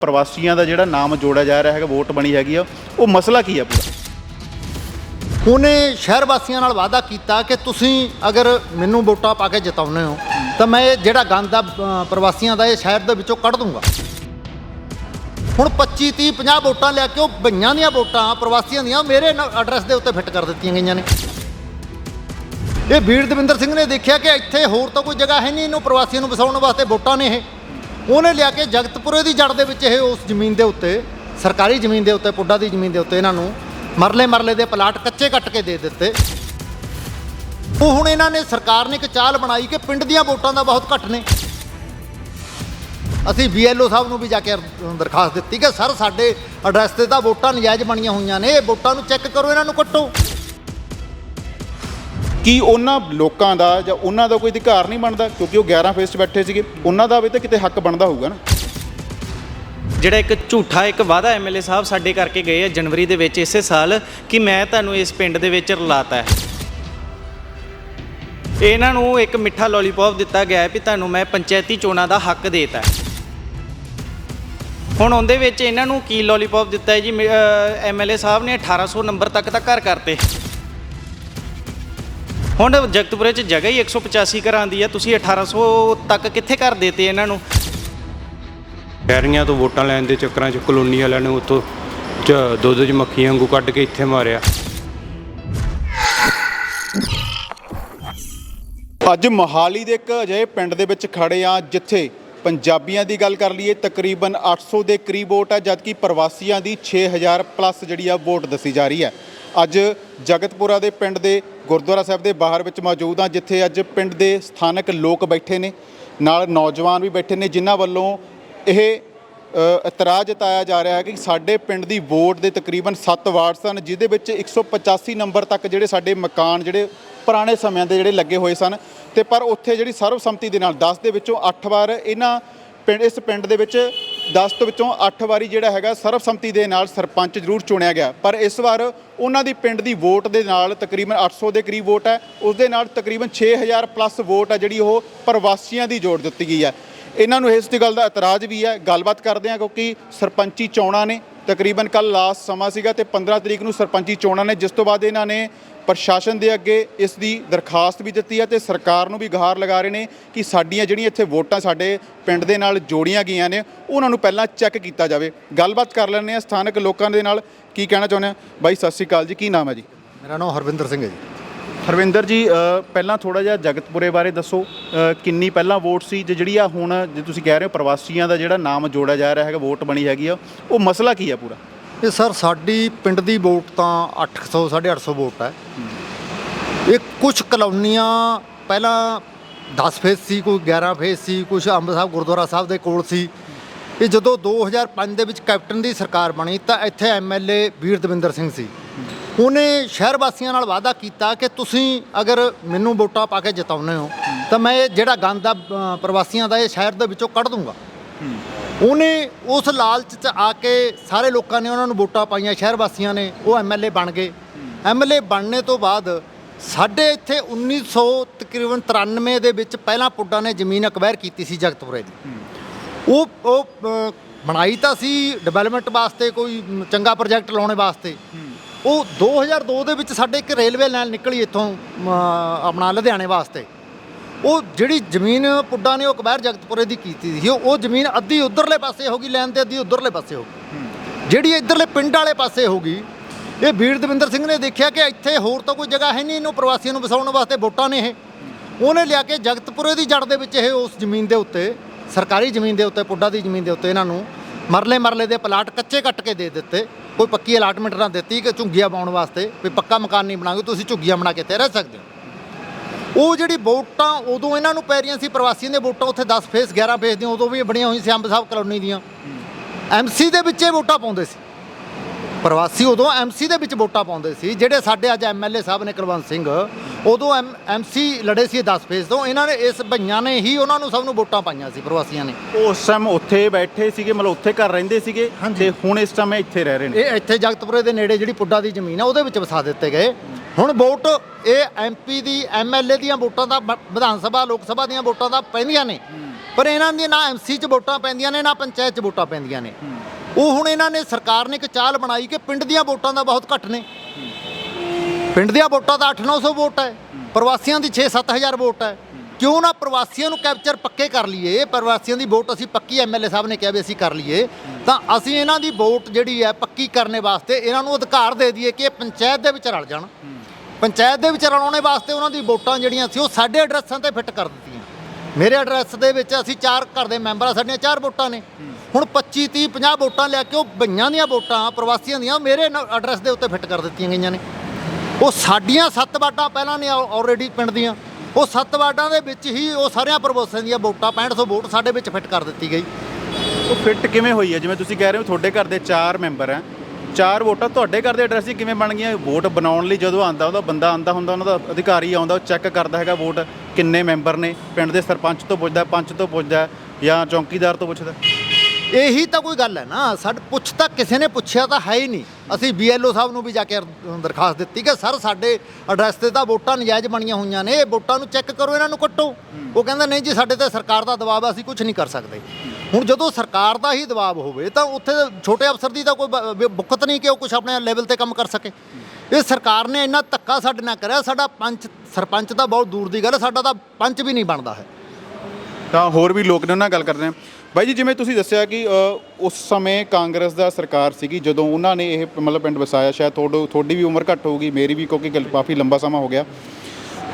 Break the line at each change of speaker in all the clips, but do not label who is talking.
ਪ੍ਰਵਾਸੀਆਂ ਦਾ ਜਿਹੜਾ ਨਾਮ ਜੋੜਿਆ ਜਾ ਰਿਹਾ ਹੈਗਾ ਵੋਟ ਬਣੀ ਹੈਗੀ ਆ ਉਹ ਮਸਲਾ ਕੀ ਆ ਪੂਰਾ?
ਉਹਨੇ ਸ਼ਹਿਰ ਵਾਸੀਆਂ ਨਾਲ ਵਾਅਦਾ ਕੀਤਾ ਕਿ ਤੁਸੀਂ ਅਗਰ ਮੈਨੂੰ ਵੋਟਾਂ ਪਾ ਕੇ ਜਿਤਾਉਂਦੇ ਹੋ ਤਾਂ ਮੈਂ ਇਹ ਜਿਹੜਾ ਗੰਦ ਆ ਅ, ਪ੍ਰਵਾਸੀਆਂ ਦਾ ਇਹ ਸ਼ਹਿਰ ਦੇ ਵਿੱਚੋਂ ਕੱਢ ਦੂੰਗਾ। ਹੁਣ 25 30 50 ਵੋਟਾਂ ਲੈ ਕੇ ਉਹ ਬਈਆਂ ਦੀਆਂ ਵੋਟਾਂ ਪ੍ਰਵਾਸੀਆਂ ਦੀਆਂ ਮੇਰੇ ਐਡਰੈਸ ਦੇ ਉੱਤੇ ਫਿੱਟ ਕਰ ਦਿੱਤੀਆਂ ਗਈਆਂ ਨੇ। ਇਹ ਵੀਰ ਦਵਿੰਦਰ ਸਿੰਘ ਨੇ ਦੇਖਿਆ ਕਿ ਇੱਥੇ ਹੋਰ ਤਾਂ ਕੋਈ ਜਗ੍ਹਾ ਹੈ ਨਹੀਂ ਇਹਨੂੰ ਪ੍ਰਵਾਸੀਆਂ ਨੂੰ ਵਸਾਉਣ ਵਾਸਤੇ ਵੋਟਾਂ ਨੇ ਇਹ। ਉਹਨੇ ਲਿਆ ਕੇ ਜਗਤਪੁਰੇ ਦੀ ਜੜ ਦੇ ਵਿੱਚ ਇਹ ਉਸ ਜ਼ਮੀਨ ਦੇ ਉੱਤੇ, ਸਰਕਾਰੀ ਜ਼ਮੀਨ ਦੇ ਉੱਤੇ, ਪੁੱਡਾ ਦੀ ਜ਼ਮੀਨ ਦੇ ਉੱਤੇ ਇਹਨਾਂ ਨੂੰ ਮਰਲੇ ਮਰਲੇ ਦੇ ਪਲਾਟ ਕੱਚੇ ਕੱਟ ਕੇ ਦੇ ਦਿੱਤੇ। ਉਹ ਹੁਣ ਇਹਨਾਂ ਨੇ ਸਰਕਾਰ ਨੇ ਇੱਕ ਚਾਲ ਬਣਾਈ ਕਿ ਪਿੰਡ ਦੀਆਂ ਵੋਟਾਂ ਦਾ ਬਹੁਤ ਘੱਟ ਨੇ। ਅਸੀਂ ਬੀਐਲਓ ਸਾਹਿਬ ਨੂੰ ਵੀ ਜਾ ਕੇ ਦਰਖਾਸਤ ਦਿੱਤੀ ਕਿ, ਸਰ, ਸਾਡੇ ਐਡਰੈਸ ਤੇ ਤਾਂ ਵੋਟਾਂ ਨਜਾਇਜ਼ ਬਣੀਆਂ ਹੋਈਆਂ ਨੇ, ਇਹ ਵੋਟਾਂ ਨੂੰ ਚੈੱਕ ਕਰੋ, ਇਹਨਾਂ ਨੂੰ ਕੱਟੋ।
ਕੀ ਉਹਨਾਂ ਲੋਕਾਂ ਦਾ ਜਾਂ ਉਹਨਾਂ ਦਾ ਕੋਈ ਅਧਿਕਾਰ ਨਹੀਂ ਬਣਦਾ? ਕਿਉਂਕਿ ਉਹ 11 ਫੇਸ 'ਚ ਬੈਠੇ ਸੀਗੇ। ਉਹਨਾਂ ਦਾ ਵੀ ਤਾਂ ਕਿਤੇ ਹੱਕ ਬਣਦਾ ਹੋਊਗਾ ਨਾ।
ਜਿਹੜਾ ਇੱਕ ਝੂਠਾ ਇੱਕ ਵਾਅਦਾ ਐਮਐਲਏ ਸਾਹਿਬ ਸਾਡੇ ਕਰਕੇ ਗਏ ਆ ਜਨਵਰੀ ਦੇ ਵਿੱਚ ਇਸੇ ਸਾਲ ਕਿ ਮੈਂ ਤੁਹਾਨੂੰ ਇਸ ਪਿੰਡ ਦੇ ਵਿੱਚ ਰਲਾਤਾ ਹੈ। ਇਹਨਾਂ ਨੂੰ ਇੱਕ ਮਿੱਠਾ ਲੋਲੀਪੌਪ ਦਿੱਤਾ ਗਿਆ ਹੈ ਵੀ ਤੁਹਾਨੂੰ ਮੈਂ ਪੰਚਾਇਤੀ ਚੋਣਾਂ ਦਾ ਹੱਕ ਦੇਤਾ ਹੁਣ ਉਹਦੇ ਵਿੱਚ ਇਹਨਾਂ ਨੂੰ ਕੀ ਲੋਲੀਪੌਪ ਦਿੱਤਾ ਹੈ ਜੀ? ਐਮਐਲਏ ਸਾਹਿਬ ਨੇ 1800 ਨੰਬਰ ਤੱਕ ਤਾਂ ਘਰ ਕਰਤੇ। ਹੁਣ ਜਗਤਪੁਰੇ 'ਚ ਜਗ੍ਹਾ ਹੀ 185 ਘਰਾਂ ਦੀ ਹੈ ਤੁਸੀਂ 1800 ਤੱਕ ਕਿੱਥੇ ਕਰ ਦੇਤੇ ਇਹਨਾਂ ਨੂੰ?
ਸ਼ਹਿਰੀਆਂ ਤੋਂ ਵੋਟਾਂ ਲੈਣ ਦੇ ਚੱਕਰਾਂ 'ਚ ਕਲੋਨੀ ਵਾਲਿਆਂ ਨੇ ਉੱਥੋਂ ਚ ਦੁੱਧ 'ਚ ਮੱਖੀਆਂ ਵਾਂਗੂ ਕੱਢ ਕੇ ਇੱਥੇ ਮਾਰਿਆ।
ਅੱਜ ਮੋਹਾਲੀ ਦੇ ਇੱਕ ਅਜਿਹੇ ਪਿੰਡ ਦੇ ਵਿੱਚ ਖੜੇ ਆ ਜਿੱਥੇ ਪੰਜਾਬੀਆਂ ਦੀ ਗੱਲ ਕਰ ਲਈਏ ਤਕਰੀਬਨ 800 ਦੇ ਕਰੀਬ ਵੋਟ ਹੈ ਜਦਕਿ ਪ੍ਰਵਾਸੀਆਂ ਦੀ 6000 ਪਲੱਸ ਜਿਹੜੀ ਆ ਵੋਟ ਦੱਸੀ ਜਾ ਰਹੀ ਹੈ। ਅੱਜ ਜਗਤਪੁਰਾ ਦੇ ਪਿੰਡ ਦੇ ਗੁਰਦੁਆਰਾ ਸਾਹਿਬ ਦੇ ਬਾਹਰ ਵਿੱਚ ਮੌਜੂਦ ਹਾਂ, ਜਿੱਥੇ ਅੱਜ ਪਿੰਡ ਦੇ ਸਥਾਨਕ ਲੋਕ ਬੈਠੇ ਨੇ, ਨਾਲ ਨੌਜਵਾਨ ਵੀ ਬੈਠੇ ਨੇ, ਜਿਨ੍ਹਾਂ ਵੱਲੋਂ ਇਹ ਇਤਰਾਜ਼ ਜਤਾਇਆ ਜਾ ਰਿਹਾ ਹੈ ਕਿ ਸਾਡੇ ਪਿੰਡ ਦੀ ਵੋਟ ਦੇ ਤਕਰੀਬਨ 7 ਵਾਰਡ ਸਨ, ਜਿਹਦੇ ਵਿੱਚ 185 ਨੰਬਰ ਤੱਕ ਜਿਹੜੇ ਸਾਡੇ ਮਕਾਨ, ਜਿਹੜੇ ਪੁਰਾਣੇ ਸਮਿਆਂ ਦੇ ਜਿਹੜੇ ਲੱਗੇ ਹੋਏ ਸਨ, ਤੇ ਪਰ ਉੱਥੇ ਜਿਹੜੀ ਸਰਵਸੰਮਤੀ ਦੇ ਨਾਲ 10 ਦੇ ਵਿੱਚੋਂ 8 ਵਾਰ ਇਹਨਾਂ ਪਿੰਡ ਇਸ ਪਿੰਡ ਦੇ ਵਿੱਚ 10 ਤੋਂ ਵਿੱਚੋਂ 8 ਵਾਰੀ ਜਿਹੜਾ ਹੈਗਾ ਸਰਬਸੰਮਤੀ ਦੇ ਨਾਲ ਸਰਪੰਚ ਜ਼ਰੂਰ ਚੁਣਿਆ ਗਿਆ, ਪਰ ਇਸ ਵਾਰ ਉਹਨਾਂ ਦੀ ਪਿੰਡ ਦੀ ਵੋਟ ਦੇ ਨਾਲ ਤਕਰੀਬਨ 800 ਦੇ ਕਰੀਬ ਵੋਟ ਹੈ। ਉਸ ਦੇ ਨਾਲ ਤਕਰੀਬਨ 6000 ਪਲੱਸ ਵੋਟ ਹੈ ਜਿਹੜੀ ਉਹ ਪ੍ਰਵਾਸੀਆਂ ਦੀ ਜੋੜ ਦਿੱਤੀ ਗਈ ਹੈ। ਇਹਨਾਂ ਨੂੰ ਇਸ ਦੀ ਗੱਲ ਦਾ ਇਤਰਾਜ਼ ਵੀ ਹੈ। ਗੱਲਬਾਤ ਕਰਦੇ ਹਾਂ ਕਿਉਂਕਿ ਸਰਪੰਚੀ ਚੋਣਾਂ ਨੇ। ਤਕਰੀਬਨ ਕੱਲ ਲਾਸਟ ਸਮਾਂ ਸੀਗਾ ਤੇ 15 ਤਰੀਕ ਨੂੰ ਸਰਪੰਚੀ ਚੋਣਾਂ ਨੇ। ਜਿਸ ਤੋਂ ਬਾਅਦ ਇਹਨਾਂ ਨੇ ਪ੍ਰਸ਼ਾਸਨ ਦੇ ਅੱਗੇ ਇਸ ਦੀ ਦਰਖਾਸਤ ਵੀ ਦਿੱਤੀ ਹੈ ਤੇ ਸਰਕਾਰ ਨੂੰ ਵੀ ਗੁਹਾਰ ਲਗਾ ਰਹੇ ਨੇ ਕਿ ਸਾਡੀਆਂ ਜਿਹੜੀਆਂ ਇੱਥੇ ਵੋਟਾਂ ਸਾਡੇ ਪਿੰਡ ਦੇ ਨਾਲ ਜੋੜੀਆਂ ਗਈਆਂ ਨੇ ਉਹਨਾਂ ਨੂੰ ਪਹਿਲਾਂ ਚੈੱਕ ਕੀਤਾ ਜਾਵੇ। ਗੱਲਬਾਤ ਕਰ ਲੈਂਦੇ ਆ ਸਥਾਨਕ ਲੋਕਾਂ ਦੇ ਨਾਲ। ਕੀ ਕਹਿਣਾ ਚਾਹੁੰਦੇ ਆ ਬਾਈ ਸਤਿ ਸ਼੍ਰੀ ਅਕਾਲ ਜੀ। ਕੀ ਨਾਮ ਹੈ ਜੀ?
ਮੇਰਾ ਨਾਮ ਹਰਵਿੰਦਰ ਸਿੰਘ ਹੈ ਜੀ।
ਹਰਵਿੰਦਰ ਜੀ ਪਹਿਲਾਂ ਥੋੜਾ ਜਿਹਾ ਜਗਤਪੁਰੇ ਬਾਰੇ ਦੱਸੋ। ਕਿੰਨੀ ਪਹਿਲਾਂ ਵੋਟ ਸੀ? ਤੇ ਜਿਹੜੀ ਆ ਹੁਣ ਜੇ ਤੁਸੀਂ ਕਹਿ ਰਹੇ ਹੋ ਪ੍ਰਵਾਸੀਆਂ ਦਾ ਜਿਹੜਾ ਨਾਮ ਜੋੜਿਆ ਜਾ ਰਿਹਾ ਹੈਗਾ ਵੋਟ ਬਣੀ ਹੈਗੀ ਆ ਉਹ ਮਸਲਾ ਕੀ ਆ ਪੂਰਾ?
ਇਹ ਸਰ ਸਾਡੀ ਪਿੰਡ ਦੀ ਵੋਟ ਤਾਂ 800 850 ਵੋਟ ਹੈ। ਇਹ ਕੁਝ ਕਲੋਨੀਆਂ ਪਹਿਲਾਂ 10 ਫੇਸ ਸੀ, ਕੋਈ 11 ਫੇਸ ਸੀ ਕੁਝ ਅੰਬ ਸਾਹਿਬ, ਗੁਰਦੁਆਰਾ ਸਾਹਿਬ ਦੇ ਕੋਲ ਸੀ। ਇਹ ਜਦੋਂ 2005 ਦੇ ਵਿੱਚ ਕੈਪਟਨ ਦੀ ਸਰਕਾਰ ਬਣੀ ਤਾਂ ਇੱਥੇ ਐਮਐਲਏ ਵੀਰ ਦਵਿੰਦਰ ਸਿੰਘ ਸੀ। ਉਹਨੇ ਸ਼ਹਿਰ ਵਾਸੀਆਂ ਨਾਲ ਵਾਅਦਾ ਕੀਤਾ ਕਿ ਤੁਸੀਂ ਅਗਰ ਮੈਨੂੰ ਵੋਟਾਂ ਪਾ ਕੇ ਜਿਤਾਉਂਦੇ ਹੋ ਤਾਂ ਮੈਂ ਇਹ ਜਿਹੜਾ ਗੰਦ ਆ ਪ੍ਰਵਾਸੀਆਂ ਦਾ ਇਹ ਸ਼ਹਿਰ ਦੇ ਵਿੱਚੋਂ ਕੱਢ ਦੂੰਗਾ। ਉਹਨੇ ਉਸ ਲਾਲਚ 'ਚ ਆ ਕੇ ਸਾਰੇ ਲੋਕਾਂ ਨੇ ਉਹਨਾਂ ਨੂੰ ਵੋਟਾਂ ਪਾਈਆਂ, ਸ਼ਹਿਰ ਵਾਸੀਆਂ ਨੇ, ਉਹ ਐਮਐਲਏ ਬਣ ਗਏ। ਐਮਐਲਏ ਬਣਨੇ ਤੋਂ ਬਾਅਦ ਸਾਡੇ ਇੱਥੇ 1900 ਤਕਰੀਬਨ 93 ਦੇ ਵਿੱਚ ਪਹਿਲਾਂ ਪੁੱਡਾ ਨੇ ਜ਼ਮੀਨ ਅਕਵਾਇਰ ਕੀਤੀ ਸੀ ਜਗਤਪੁਰੇ ਦੀ। ਉਹ ਉਹ ਬਣਾਈ ਤਾਂ ਸੀ ਡਿਵੈਲਪਮੈਂਟ ਵਾਸਤੇ, ਕੋਈ ਚੰਗਾ ਪ੍ਰੋਜੈਕਟ ਲਾਉਣ ਵਾਸਤੇ। ਉਹ 2002 ਦੇ ਵਿੱਚ ਸਾਡੇ ਇੱਕ ਰੇਲਵੇ ਲਾਈਨ ਨਿਕਲੀ ਇੱਥੋਂ ਆਪਣਾ ਲੁਧਿਆਣੇ ਵਾਸਤੇ। ਉਹ ਜਿਹੜੀ ਜ਼ਮੀਨ ਪੁੱਡਾ ਨੇ ਉਹ ਅਕਬਾਰ ਜਗਤਪੁਰੇ ਦੀ ਕੀਤੀ ਸੀ ਉਹ ਜ਼ਮੀਨ ਅੱਧੀ ਉਧਰਲੇ ਪਾਸੇ ਹੋ ਗਈ ਲੈਣ ਤੇ ਅੱਧੀ ਉਧਰਲੇ ਪਾਸੇ ਹੋ ਗਈ। ਜਿਹੜੀ ਇਧਰਲੇ ਪਿੰਡ ਵਾਲੇ ਪਾਸੇ ਹੋ ਗਈ ਇਹ ਵੀਰ ਦਵਿੰਦਰ ਸਿੰਘ ਨੇ ਦੇਖਿਆ ਕਿ ਇੱਥੇ ਹੋਰ ਤਾਂ ਕੋਈ ਜਗ੍ਹਾ ਹੈ ਨਹੀਂ ਇਹਨੂੰ ਪ੍ਰਵਾਸੀਆਂ ਨੂੰ ਵਸਾਉਣ ਵਾਸਤੇ ਵੋਟਾਂ ਨੇ ਇਹ। ਉਹਨੇ ਲਿਆ ਕੇ ਜਗਤਪੁਰੇ ਦੀ ਜੜ ਦੇ ਵਿੱਚ ਇਹ ਉਸ ਜ਼ਮੀਨ ਦੇ ਉੱਤੇ ਸਰਕਾਰੀ ਜ਼ਮੀਨ ਦੇ ਉੱਤੇ ਪੁੱਡਾ ਦੀ ਜ਼ਮੀਨ ਦੇ ਉੱਤੇ ਇਹਨਾਂ ਨੂੰ ਮਰਲੇ ਮਰਲੇ ਦੇ ਪਲਾਟ ਕੱਚੇ ਕੱਟ ਕੇ ਦੇ ਦਿੱਤੇ ਕੋਈ ਪੱਕੀ ਅਲਾਟਮੈਂਟ ਨਾ ਦਿੱਤੀ ਕਿ ਝੁੱਗੀਆਂ ਪਾਉਣ ਵਾਸਤੇ ਵੀ ਪੱਕਾ ਮਕਾਨ ਨਹੀਂ ਬਣਾਗੇ ਤੁਸੀਂ ਝੁੱਗੀਆਂ ਬਣਾ ਕੇ ਤੇ ਰਹਿ ਸਕਦੇ ਹੋ। ਉਹ ਜਿਹੜੀ ਵੋਟਾਂ ਉਦੋਂ ਇਹਨਾਂ ਨੂੰ ਪੈ ਰਹੀਆਂ ਸੀ ਪ੍ਰਵਾਸੀਆਂ ਦੇ ਵੋਟਾਂ ਉੱਥੇ 10 ਫੇਸ 11 ਫੇਸ ਦੀਆਂ ਉਦੋਂ ਵੀ ਬਣੀਆਂ ਹੋਈਆਂ ਸੀ ਅੰਬ ਸਾਹਿਬ ਕਲੋਨੀ ਦੀਆਂ। ਐਮਸੀ ਦੇ ਵਿੱਚ ਇਹ ਵੋਟਾਂ ਪਾਉਂਦੇ ਸੀ। ਪ੍ਰਵਾਸੀ ਉਦੋਂ ਐਮਸੀ ਦੇ ਵਿੱਚ ਵੋਟਾਂ ਪਾਉਂਦੇ ਸੀ ਜਿਹੜੇ ਸਾਡੇ ਅੱਜ ਐਮਐਲਏ ਸਾਹਿਬ ਨੇ ਕੁਲਵੰਤ ਸਿੰਘ ਉਦੋਂ ਐਮਸੀ ਲੜੇ ਸੀ 10 ਫੇਸ ਤੋਂ ਇਹਨਾਂ ਨੇ ਇਸ ਭਈਆਂ ਨੇ ਹੀ ਉਹਨਾਂ ਨੂੰ ਸਭ ਨੂੰ ਵੋਟਾਂ ਪਾਈਆਂ ਸੀ ਪ੍ਰਵਾਸੀਆਂ ਨੇ।
ਉਸ ਟਾਈਮ ਉੱਥੇ ਬੈਠੇ ਸੀਗੇ ਮਤਲਬ ਉੱਥੇ ਘਰ ਰਹਿੰਦੇ ਸੀਗੇ ਤੇ ਹੁਣ ਇਸ ਟਾਈਮ ਇੱਥੇ ਰਹਿ ਰਹੇ ਨੇ।
ਇਹ ਇੱਥੇ ਜਗਤਪੁਰੇ ਦੇ ਨੇੜੇ ਜਿਹੜੀ ਪੁੱਡਾ ਦੀ ਜ਼ਮੀਨ ਆ ਉਹਦੇ ਵਿੱਚ ਵਸਾ ਦਿੱਤੇ ਗਏ। ਹੁਣ ਵੋਟ ਇਹ ਐਮਪੀ ਦੀ ਐਮਐਲਏ ਦੀਆਂ ਵੋਟਾਂ ਦਾ ਵਿਧਾਨ ਸਭਾ, ਲੋਕ ਸਭਾ ਦੀਆਂ ਵੋਟਾਂ ਦਾ ਪੈਂਦੀਆਂ ਨੇ। ਪਰ ਇਹਨਾਂ ਦੀਆਂ ਨਾ ਐਮਸੀ 'ਚ ਵੋਟਾਂ ਪੈਂਦੀਆਂ ਨੇ, ਨਾ ਪੰਚਾਇਤ 'ਚ ਵੋਟਾਂ ਪੈਂਦੀਆਂ ਨੇ। ਉਹ ਹੁਣ ਇਹਨਾਂ ਨੇ ਸਰਕਾਰ ਨੇ ਇੱਕ ਚਾਲ ਬਣਾਈ ਕਿ ਪਿੰਡ ਦੀਆਂ ਵੋਟਾਂ ਦਾ ਬਹੁਤ ਘੱਟ ਨੇ। ਪਿੰਡ ਦੀਆਂ ਵੋਟਾਂ ਤਾਂ 8-900 ਵੋਟ ਹੈ, ਪ੍ਰਵਾਸੀਆਂ ਦੀ 6-7000 ਵੋਟ ਹੈ। ਕਿਉਂ ਨਾ ਪ੍ਰਵਾਸੀਆਂ ਨੂੰ ਕੈਪਚਰ ਪੱਕੇ ਕਰ ਲਈਏ, ਪ੍ਰਵਾਸੀਆਂ ਦੀ ਵੋਟ ਅਸੀਂ ਪੱਕੀ ਐਮਐਲਏ ਸਾਹਿਬ ਨੇ ਕਿਹਾ ਵੀ ਅਸੀਂ ਕਰ ਲਈਏ, ਤਾਂ ਅਸੀਂ ਇਹਨਾਂ ਦੀ ਵੋਟ ਜਿਹੜੀ ਹੈ ਪੱਕੀ ਕਰਨੇ ਵਾਸਤੇ ਇਹਨਾਂ ਨੂੰ ਅਧਿਕਾਰ ਦੇ ਦਈਏ ਕਿ ਇਹ ਪੰਚਾਇਤ ਦੇ ਵਿੱਚ ਰਲ ਜਾਣ। ਪੰਚਾਇਤ ਦੇ ਵਿੱਚ ਰਲਾਉਣੇ ਵਾਸਤੇ ਉਹਨਾਂ ਦੀ ਵੋਟਾਂ ਜਿਹੜੀਆਂ ਸੀ ਉਹ ਸਾਡੇ ਐਡਰੈਸਾਂ ਤੇ ਫਿੱਟ ਕਰ ਦਿੱਤੀਆਂ। ਮੇਰੇ ਐਡਰੈਸ ਦੇ ਵਿੱਚ ਅਸੀਂ ਚਾਰ ਘਰ ਦੇ ਮੈਂਬਰ ਆ, ਸਾਡੀਆਂ ਚਾਰ ਵੋਟਾਂ ਨੇ। ਹੁਣ 25 30 50 ਵੋਟਾਂ ਲੈ ਕੇ ਉਹ ਬਈਆਂ ਦੀਆਂ ਵੋਟਾਂ, ਪ੍ਰਵਾਸੀਆਂ ਦੀਆਂ ਮੇਰੇ ਐਡਰੈਸ ਦੇ ਉੱਤੇ ਫਿੱਟ ਕਰ ਦਿੱਤੀਆਂ ਗਈਆਂ ਨੇ। ਉਹ ਸਾਡੀਆਂ ਸੱਤ ਵਾਰਡਾਂ ਪਹਿਲਾਂ ਨੇ ਆਲਰੇਡੀ ਪਿੰਡ ਦੀਆਂ। ਉਹ ਸੱਤ ਵਾਰਡਾਂ ਦੇ ਵਿੱਚ ਹੀ ਉਹ ਸਾਰਿਆਂ ਪ੍ਰਵਾਸੀਆਂ ਦੀਆਂ ਵੋਟਾਂ 6500 ਵੋਟ ਸਾਡੇ ਵਿੱਚ ਫਿੱਟ ਕਰ ਦਿੱਤੀ ਗਈ।
ਉਹ ਫਿੱਟ ਕਿਵੇਂ ਹੋਈ ਹੈ? ਜਿਵੇਂ ਤੁਸੀਂ ਕਹਿ ਰਹੇ ਹੋ, ਤੁਹਾਡੇ ਘਰ ਦੇ ਚਾਰ ਮੈਂਬਰ ਹੈ। ਚਾਰ ਵੋਟਾਂ ਤੁਹਾਡੇ ਘਰ ਦੇ ਐਡਰੈਸ ਹੀ ਕਿਵੇਂ ਬਣ ਗਈਆਂ? ਵੋਟ ਬਣਾਉਣ ਲਈ ਜਦੋਂ ਆਂਦਾ ਉਹਦਾ ਬੰਦਾ ਆਂਦਾ ਹੁੰਦਾ, ਉਹਨਾਂ ਦਾ ਅਧਿਕਾਰੀ ਆਉਂਦਾ, ਉਹ ਚੈੱਕ ਕਰਦਾ ਹੈਗਾ ਵੋਟ ਕਿੰਨੇ ਮੈਂਬਰ ਨੇ, ਪਿੰਡ ਦੇ ਸਰਪੰਚ ਤੋਂ ਪੁੱਛਦਾ, ਪੰਚ ਤੋਂ ਪੁੱਛਦਾ ਜਾਂ ਚੌਕੀਦਾਰ ਤੋਂ ਪੁੱਛਦਾ।
ਇਹੀ ਤਾਂ ਕੋਈ ਗੱਲ ਹੈ ਨਾ ਸਾਡੇ ਪੁੱਛ ਤਾਂ ਕਿਸੇ ਨੇ ਪੁੱਛਿਆ ਤਾਂ ਹੈ ਹੀ ਨਹੀਂ। ਅਸੀਂ ਬੀਐਲਓ ਸਾਹਿਬ ਨੂੰ ਵੀ ਜਾ ਕੇ ਅਰ- ਦਰਖਾਸਤ ਦਿੱਤੀ ਕਿ ਸਰ ਸਾਡੇ ਐਡਰੈਸ ਤੇ ਤਾਂ ਵੋਟਾਂ ਨਜਾਇਜ਼ ਬਣੀਆਂ ਹੋਈਆਂ ਨੇ ਇਹ ਵੋਟਾਂ ਨੂੰ ਚੈੱਕ ਕਰੋ ਇਹਨਾਂ ਨੂੰ ਕੱਟੋ। ਉਹ ਕਹਿੰਦਾ ਨਹੀਂ ਜੀ ਸਾਡੇ ਤੇ ਸਰਕਾਰ ਦਾ ਦਬਾਅ ਹੈ ਅਸੀਂ ਕੁਝ ਨਹੀਂ ਕਰ ਸਕਦੇ। ਹੁਣ ਜਦੋਂ ਸਰਕਾਰ ਦਾ ਹੀ ਦਬਾਅ ਹੋਵੇ ਤਾਂ ਉੱਥੇ ਛੋਟੇ ਅਫਸਰ ਦੀ ਤਾਂ ਕੋਈ ਬ- ਬ- ਬੁੱਕਤ ਨਹੀਂ ਕਿ ਉਹ ਕੁਝ ਆਪਣੇ ਲੈਵਲ ਤੇ ਕੰਮ ਕਰ ਸਕੇ। ਇਹ ਸਰਕਾਰ ਨੇ ਇੰਨਾ ਧੱਕਾ ਸਾਡੇ ਨਾਲ ਕਰਿਆ ਸਾਡਾ ਪੰਚ ਸਰਪੰਚ ਤਾਂ ਬਹੁਤ ਦੂਰ ਦੀ ਗੱਲ ਹੈ, ਸਾਡਾ ਤਾਂ ਪੰਚ ਵੀ ਨਹੀਂ ਬਣਦਾ ਹੈ।
ਤਾਂ ਹੋਰ ਵੀ ਲੋਕ ਨੇ ਉਹਨਾਂ ਨਾਲ ਗੱਲ ਕਰਦੇ ਆ। ਬਾਈ ਜੀ ਜਿਵੇਂ ਤੁਸੀਂ ਦੱਸਿਆ ਕਿ ਅ, ਉਸ ਸਮੇਂ ਕਾਂਗਰਸ ਦਾ ਸਰਕਾਰ ਸੀਗੀ ਜਦੋਂ ਉਹਨਾਂ ਨੇ ਇਹ ਮਤਲਬ ਪਿੰਡ ਵਸਾਇਆ ਸ਼ਾਇਦ ਤੁਹਾਡੋ ਤੁਹਾਡੀ ਵੀ ਉਮਰ ਘੱਟ ਹੋਊਗੀ ਮੇਰੀ ਵੀ ਕਿਉਂਕਿ ਗੱਲ- ਕਾਫੀ ਲੰਬਾ ਸਮਾਂ ਹੋ ਗਿਆ।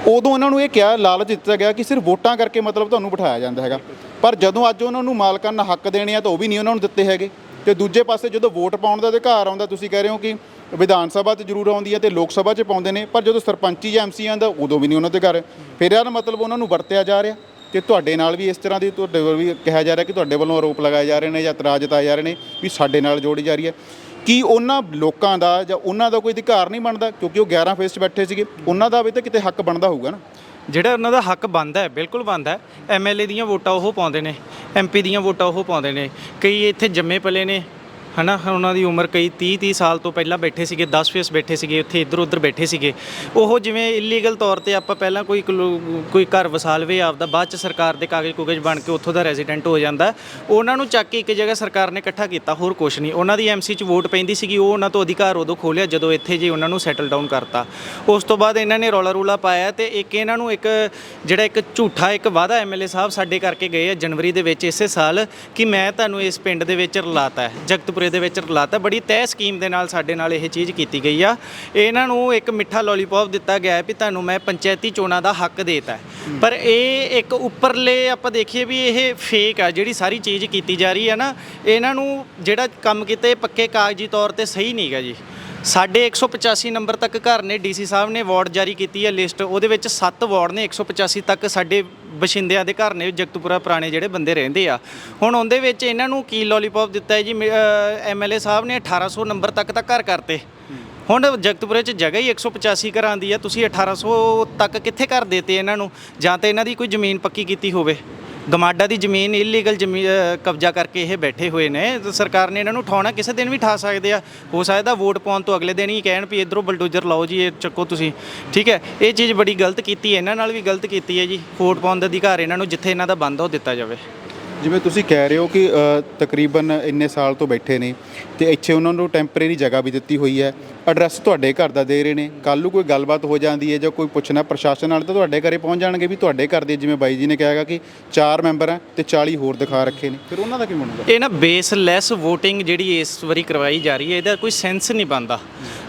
ਉਦੋਂ ਉਹਨਾਂ ਨੂੰ ਇਹ ਕਿਹਾ ਲਾਲਚ ਦਿੱਤਾ ਗਿਆ ਕਿ ਸਿਰਫ ਵੋਟਾਂ ਕਰਕੇ ਮਤਲਬ ਤੁਹਾਨੂੰ ਬਿਠਾਇਆ ਜਾਂਦਾ ਹੈਗਾ। ਪਰ ਜਦੋਂ ਅੱਜ ਉਹਨਾਂ ਨੂੰ ਮਾਲਕਾਂ ਮਾਲਕਾਨਾ ਹੱਕ ਦੇਣੇ ਆ ਤਾਂ ਉਹ ਵੀ ਨਹੀਂ ਉਹਨਾਂ ਨੂੰ ਦਿੱਤੇ ਹੈਗੇ। ਤੇ ਦੂਜੇ ਪਾਸੇ ਜਦੋਂ ਵੋਟ ਪਾਉਣ ਦਾ ਅਧਿਕਾਰ ਆਉਂਦਾ ਤੁਸੀਂ ਕਹਿ ਰਹੇ ਹੋ ਕਿ ਵਿਧਾਨ ਸਭਾ 'ਚ ਜ਼ਰੂਰ ਆਉਂਦੀ ਹੈ ਤੇ ਲੋਕ ਸਭਾ 'ਚ ਪਾਉਂਦੇ ਨੇ ਪਰ ਜਦੋਂ ਸਰਪੰਚੀ ਜਾਂ ਐਮਸੀ ਆਂਦਾ ਉਦੋਂ ਵੀ ਨਹੀਂ ਉਹਨਾਂ ਦੇ ਘਰ। ਫਿਰ ਇਹਦਾ ਮਤਲਬ ਉਹਨਾਂ ਨੂੰ ਵਰਤਿਆ ਜਾ ਰਿਹਾ। ਤੇ ਤੁਹਾਡੇ ਨਾਲ ਵੀ ਇਸ ਤਰ੍ਹਾਂ ਦੀ ਤੁਹਾਡੇ ਵੱਲ ਵੀ ਕਿਹਾ ਜਾ ਰਿਹਾ ਕਿ ਤੁਹਾਡੇ ਵੱਲੋਂ ਆਰੋਪ ਲਗਾਏ ਜਾ ਰਹੇ ਨੇ ਜਾਂ ਇਤਰਾਜ਼ ਜਤਾਏ ਜਾ ਰਹੇ ਨੇ ਵੀ ਸਾਡੇ ਨਾਲ ਜੋੜੀ ਜਾ ਰਹੀ ਹੈ। ਕੀ ਉਹਨਾਂ ਲੋਕਾਂ ਦਾ ਜਾਂ ਉਹਨਾਂ ਦਾ ਕੋਈ ਅਧਿਕਾਰ ਨਹੀਂ ਬਣਦਾ? ਕਿਉਂਕਿ ਉਹ 11 ਫੇਸ 'ਚ ਬੈਠੇ ਸੀਗੇ। ਉਹਨਾਂ ਦਾ ਵੀ ਤਾਂ ਕਿਤੇ ਹੱਕ ਬਣਦਾ ਹੋਊਗਾ ਨਾ।
ਜਿਹੜਾ ਉਹਨਾਂ ਦਾ ਹੱਕ ਬਣਦਾ ਹੈ, ਬਿਲਕੁਲ ਬਣਦਾ ਹੈ। ਐਮਐਲਏ ਦੀਆਂ ਵੋਟਾਂ ਉਹ ਪਾਉਂਦੇ ਨੇ ਐਮਪੀ ਦੀਆਂ ਵੋਟਾਂ ਉਹ ਪਾਉਂਦੇ ਨੇ। ਕਈ ਇੱਥੇ ਜੰਮੇ ਪਲੇ ਨੇ ਹਨਾ ਉਹਨਾਂ ਦੀ ਉਮਰ ਕਈ 30 30 ਸਾਲ ਤੋਂ ਪਹਿਲਾਂ ਬੈਠੇ ਸੀਗੇ 10 ਫੇਸ ਬੈਠੇ ਸੀਗੇ, ਉੱਥੇ ਇੱਧਰ ਉੱਧਰ ਬੈਠੇ ਸੀਗੇ। ਉਹ ਜਿਵੇਂ ਇਲੀਗਲ ਤੌਰ ਤੇ ਆਪਾਂ ਪਹਿਲਾਂ ਕੋਈ ਕਲੋ- ਕੋਈ ਘਰ ਵਸਾ ਲਵੇ ਆਪਦਾ, ਬਾਅਦ ਚ ਸਰਕਾਰ ਦੇ ਕਾਗਜ਼ ਕੁਗਜ਼ ਬਣ ਕੇ ਉੱਥੋਂ ਦਾ ਰੈਜ਼ੀਡੈਂਟ ਹੋ ਜਾਂਦਾ। ਉਹਨਾਂ ਨੂੰ ਚੱਕ ਕੇ ਇੱਕ ਜਗ੍ਹਾ ਸਰਕਾਰ ਨੇ ਇਕੱਠਾ ਕੀਤਾ, ਹੋਰ ਕੁਛ ਨਹੀਂ। ਉਹਨਾਂ ਦੀ ਐਮਸੀ ਚ ਵੋਟ ਪੈਂਦੀ ਸੀਗੀ, ਉਹ ਉਹਨਾਂ ਤੋਂ ਅਧਿਕਾਰ ਉਦੋਂ ਖੋਲਿਆ ਜਦੋਂ ਇੱਥੇ ਜੇ ਉਹਨਾਂ ਨੂੰ ਸੈਟਲ ਡਾਊਨ ਕਰਤਾ। ਉਸ ਤੋਂ ਬਾਅਦ ਇਹਨਾਂ ਨੇ ਰੌਲਾ ਰੂਲਾ ਪਾਇਆ ਤੇ ਇੱਕ ਇਹਨਾਂ ਨੂੰ ਇੱਕ, ਜਿਹੜਾ ਇੱਕ ਝੂਠਾ, ਇੱਕ ਵਾਅਦਾ ਐਮਐਲਏ ਸਾਹਿਬ ਸਾਡੇ ਕਰਕੇ ਗਏ ਆ ਜਨਵਰੀ ਦੇ ਵਿੱਚ ਇਸੇ ਸਾਲ ਕਿ ਮੈਂ ਤੁਹਾਨੂੰ ਇਸ ਪਿੰਡ ਦੇ ਵਿੱਚ ਰਲਾਤਾ ਹੈ, ਜਗਤਪੁਰੇ ਦੇ ਵਿੱਚ ਰਲਾਤਾ। ਬੜੀ ਤੈਅ ਸਕੀਮ ਦੇ ਨਾਲ ਸਾਡੇ ਨਾਲ ਇਹ ਚੀਜ਼ ਕੀਤੀ ਗਈ ਆ। ਇਹਨਾਂ ਨੂੰ ਇੱਕ ਮਿੱਠਾ ਲੋਲੀਪੌਪ ਦਿੱਤਾ ਗਿਆ ਹੈ ਵੀ ਤੁਹਾਨੂੰ ਮੈਂ ਪੰਚਾਇਤੀ ਚੋਣਾਂ ਦਾ ਹੱਕ ਦੇਤਾ। ਪਰ ਇਹ ਇੱਕ ਉੱਪਰਲੇ ਆਪਾਂ ਦੇਖੀਏ ਵੀ ਇਹ ਫੇਕ ਆ ਜਿਹੜੀ ਸਾਰੀ ਚੀਜ਼ ਕੀਤੀ ਜਾ ਰਹੀ ਹੈ ਨਾ ਇਹਨਾਂ ਨੂੰ ਜਿਹੜਾ ਕੰਮ ਕੀਤਾ ਇਹ ਪੱਕੇ ਕਾਗਜ਼ੀ ਤੌਰ ਤੇ ਸਹੀ ਨਹੀਂਗਾ ਜੀ। ਸਾਡੇ 185 ਨੰਬਰ ਤੱਕ ਘਰ ਨੇ ਡੀਸੀ ਸਾਹਿਬ ਨੇ ਵਾਰਡ ਜਾਰੀ ਕੀਤੀ ਹੈ ਲਿਸਟ। ਉਹਦੇ ਵਿੱਚ 7 ਵਾਰਡ ਨੇ 185 ਤੱਕ ਸਾਡੇ ਬਸ਼ਿੰਦਿਆਂ ਦੇ ਘਰ ਨੇ, ਜਗਤਪੁਰਾ ਪੁਰਾਣੇ ਜਿਹੜੇ ਬੰਦੇ ਰਹਿੰਦੇ ਆ। ਹੁਣ ਉਹਦੇ ਵਿੱਚ ਇਹਨਾਂ ਨੂੰ ਕੀ ਲੋਲੀਪੌਪ ਦਿੱਤਾ ਹੈ ਜੀ? ਐਮਐਲਏ ਸਾਹਿਬ ਨੇ 1800 ਨੰਬਰ ਤੱਕ ਤਾਂ ਘਰ ਕਰਤੇ। ਹੁਣ ਜਗਤਪੁਰੇ 'ਚ ਜਗ੍ਹਾ ਹੀ 185 ਘਰਾਂ ਦੀ ਆ। ਤੁਸੀਂ 1800 ਤੱਕ ਕਿੱਥੇ ਘਰ ਦੇਤੇ ਇਹਨਾਂ ਨੂੰ? ਜਾਂ ਤਾਂ ਇਹਨਾਂ ਦੀ ਕੋਈ ਜ਼ਮੀਨ ਪੱਕੀ ਕੀਤੀ ਹੋਵੇ। ਗਮਾਡਾ ਦੀ ਜ਼ਮੀਨ ਇਲੀਗਲ ਜ਼ਮੀਨ ਕਬਜ਼ਾ ਕਰਕੇ ਇਹ ਬੈਠੇ ਹੋਏ ਨੇ। ਤੇ ਸਰਕਾਰ ਨੇ ਇਹਨਾਂ ਨੂੰ ਉਠਾਉਣਾ ਕਿਸੇ ਦਿਨ ਵੀ ਠਾ ਸਕਦੇ ਆ। ਹੋ ਸਕਦਾ ਵੋਟ ਪਾਉਣ ਤੋਂ ਅਗਲੇ ਦਿਨ ਹੀ ਕਹਿਣ ਵੀ ਇਧਰੋਂ ਬਲਡੋਜ਼ਰ ਲਾਓ ਜੀ, ਇਹ ਚੱਕੋ ਤੁਸੀਂ। ਠੀਕ ਹੈ, ਇਹ ਚੀਜ਼ ਬੜੀ ਗਲਤ ਕੀਤੀ ਹੈ, ਇਹਨਾਂ ਨਾਲ ਵੀ ਗਲਤ ਕੀਤੀ ਹੈ ਜੀ। ਵੋਟ ਪਾਉਣ ਦਾ ਅਧਿਕਾਰ ਇਹਨਾਂ ਨੂੰ ਜਿੱਥੇ ਇਹਨਾਂ ਦਾ ਬੰਦ ਉਹ ਦਿੱਤਾ ਜਾਵੇ।
ਜਿਵੇਂ ਤੁਸੀਂ ਕਹਿ ਰਹੇ ਹੋ ਕਿ ਤਕਰੀਬਨ ਇੰਨੇ ਸਾਲ ਤੋਂ ਬੈਠੇ ਨੇ ਤੇ ਇੱਥੇ ਉਹਨਾਂ ਨੂੰ ਟੈਂਪਰੇਰੀ ਜਗ੍ਹਾ ਵੀ ਦਿੱਤੀ ਹੋਈ ਹੈ। ਐਡਰੈਸ ਤੁਹਾਡੇ ਘਰ ਦਾ ਦੇ ਰਹੇ ਨੇ। ਕੱਲ ਨੂੰ ਕੋਈ ਗੱਲਬਾਤ ਹੋ ਜਾਂਦੀ ਹੈ ਜਾਂ ਕੋਈ ਪੁੱਛਣਾ ਪ੍ਰਸ਼ਾਸਨ ਨਾਲ ਤਾਂ ਤੁਹਾਡੇ ਘਰੇ ਪਹੁੰਚ ਜਾਣਗੇ ਵੀ ਤੁਹਾਡੇ ਘਰ ਦੇ ਜਿਵੇਂ ਬਾਈ ਜੀ ਨੇ ਕਿਹਾ ਹੈਗਾ ਕਿ 4 ਮੈਂਬਰ ਹੈ ਤੇ 40 ਹੋਰ ਦਿਖਾ ਰੱਖੇ ਨੇ। ਫਿਰ ਉਹਨਾਂ ਦਾ ਕੀ ਬਣੂਗਾ?
ਇਹ ਨਾ ਬੇਸਲੈਸ VOTING ਜਿਹੜੀ ਇਸ ਵਾਰੀ ਕਰਵਾਈ ਜਾ ਰਹੀ ਹੈ ਇਹਦਾ ਕੋਈ ਸੈਂਸ ਨਹੀਂ ਬਣਦਾ।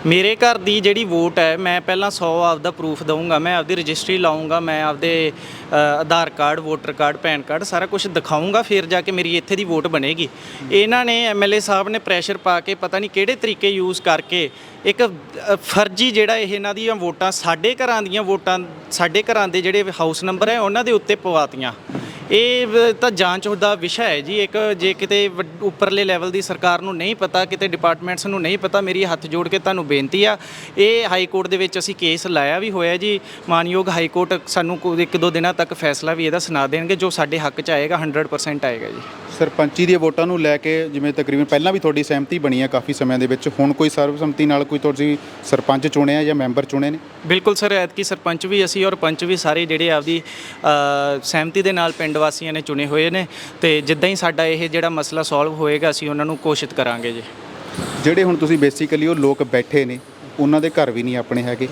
ਮੇਰੇ ਘਰ ਦੀ ਜਿਹੜੀ ਵੋਟ ਹੈ ਮੈਂ ਪਹਿਲਾਂ 100 ਆਪਦਾ ਪ੍ਰੂਫ ਦਊਂਗਾ ਮੈਂ ਆਪਦੀ ਰਜਿਸਟਰੀ ਲਾਉਂਗਾ ਮੈਂ ਆਪਦੇ Aadhaar card voter card PAN card ਸਾਰਾ ਕੁਝ ਦਿਖਾਉਂਗਾ ਫਿਰ ਜਾ ਕੇ ਮੇਰੀ ਇੱਥੇ ਦੀ ਵੋਟ ਬਣੇਗੀ। ਇਹਨਾਂ ਨੇ ਐਮਐਲਏ ਸਾਹਿਬ ਨੇ ਪ੍ਰੈਸ਼ਰ ਪਾ ਕੇ ਪਤਾ ਨਹੀਂ ਕਿਹੜੇ ਤਰੀਕੇ ਯੂਜ਼ ਕਰਕੇ ਇੱਕ ਫਰਜ਼ੀ ਜਿਹੜਾ ਇਹ ਇਹਨਾਂ ਦੀਆਂ ਵੋਟਾਂ, ਸਾਡੇ ਘਰਾਂ ਦੀਆਂ ਵੋਟਾਂ, ਸਾਡੇ ਘਰਾਂ ਦੇ ਜਿਹੜੇ ਹਾਊਸ ਨੰਬਰ ਹੈ, ਉਹਨਾਂ ਦੇ ਉੱਤੇ ਪਵਾਤੀਆਂ। ਇਹ ਤਾਂ ਜਾਂਚ ਦਾ ਵਿਸ਼ਾ ਹੈ ਜੀ ਇੱਕ ਜੇ ਕਿਤੇ ਵੱਡ- ਉੱਪਰਲੇ ਲੈਵਲ ਦੀ ਸਰਕਾਰ ਨੂੰ ਨਹੀਂ ਪਤਾ ਕਿਤੇ ਡਿਪਾਰਟਮੈਂਟਸ ਨੂੰ ਨਹੀਂ ਪਤਾ ਮੇਰੀ ਹੱਥ ਜੋੜ ਕੇ ਤੁਹਾਨੂੰ ਬੇਨਤੀ ਆ ਇਹ ਹਾਈ ਕੋਰਟ ਦੇ ਵਿੱਚ ਅਸੀਂ ਕੇਸ ਲਾਇਆ ਵੀ ਹੋਇਆ ਜੀ ਮਾਨਯੋਗ ਹਾਈ ਕੋਰਟ ਸਾਨੂੰ ਕੋਈ ਇੱਕ ਦੋ ਦਿਨਾਂ ਤੱਕ ਫੈਸਲਾ ਵੀ ਇਹਦਾ ਸੁਣਾ ਦੇਣਗੇ ਜੋ ਸਾਡੇ ਹੱਕ 'ਚ ਆਏਗਾ 100% ਆਏਗਾ ਜੀ।
ਸਰਪੰਚੀ ਦੀਆਂ ਵੋਟਾਂ ਨੂੰ ਲੈ ਕੇ ਜਿਵੇਂ ਤਕਰੀਬਨ ਪਹਿਲਾਂ ਵੀ ਤੁਹਾਡੀ ਸਹਿਮਤੀ ਬਣੀ ਹੈ ਕਾਫੀ ਸਮਿਆਂ ਦੇ ਵਿੱਚ ਹੁਣ ਕੋਈ ਸਰਬਸੰਮਤੀ ਨਾਲ ਕੋਈ ਤੁਸੀਂ ਸਰਪੰਚ ਚੁਣਿਆ ਜਾਂ ਮੈਂਬਰ ਚੁਣੇ ਨੇ?
ਬਿਲਕੁਲ ਸਰ ਐਤਕੀ ਸਰਪੰਚ ਵੀ ਅਸੀਂ ਔਰ ਪੰਚ ਵੀ ਸਾਰੇ ਜਿਹੜੇ ਆਪਦੀ ਅ, ਸਹਿਮਤੀ ਦੇ ਨਾਲ ਪਿੰਡ ਵਾਸੀਆਂ ਨੇ ਚੁਣੇ ਹੋਏ ਨੇ ਤੇ ਜਿੱਦਾਂ ਹੀ ਸਾਡਾ ਇਹ ਜਿਹੜਾ ਮਸਲਾ ਸੋਲਵ ਹੋਏਗਾ, ਅਸੀਂ ਉਹਨਾਂ ਨੂੰ ਕੋਸ਼ਿਸ਼ ਕਰਾਂਗੇ ਜੀ।
ਜਿਹੜੇ ਹੁਣ ਤੁਸੀਂ ਬੇਸਿਕਲੀ ਉਹ ਲੋਕ ਬੈਠੇ ਨੇ, ਉਹਨਾਂ ਦੇ ਘਰ ਵੀ ਨਹੀਂ ਆਪਣੇ ਹੈਗੇ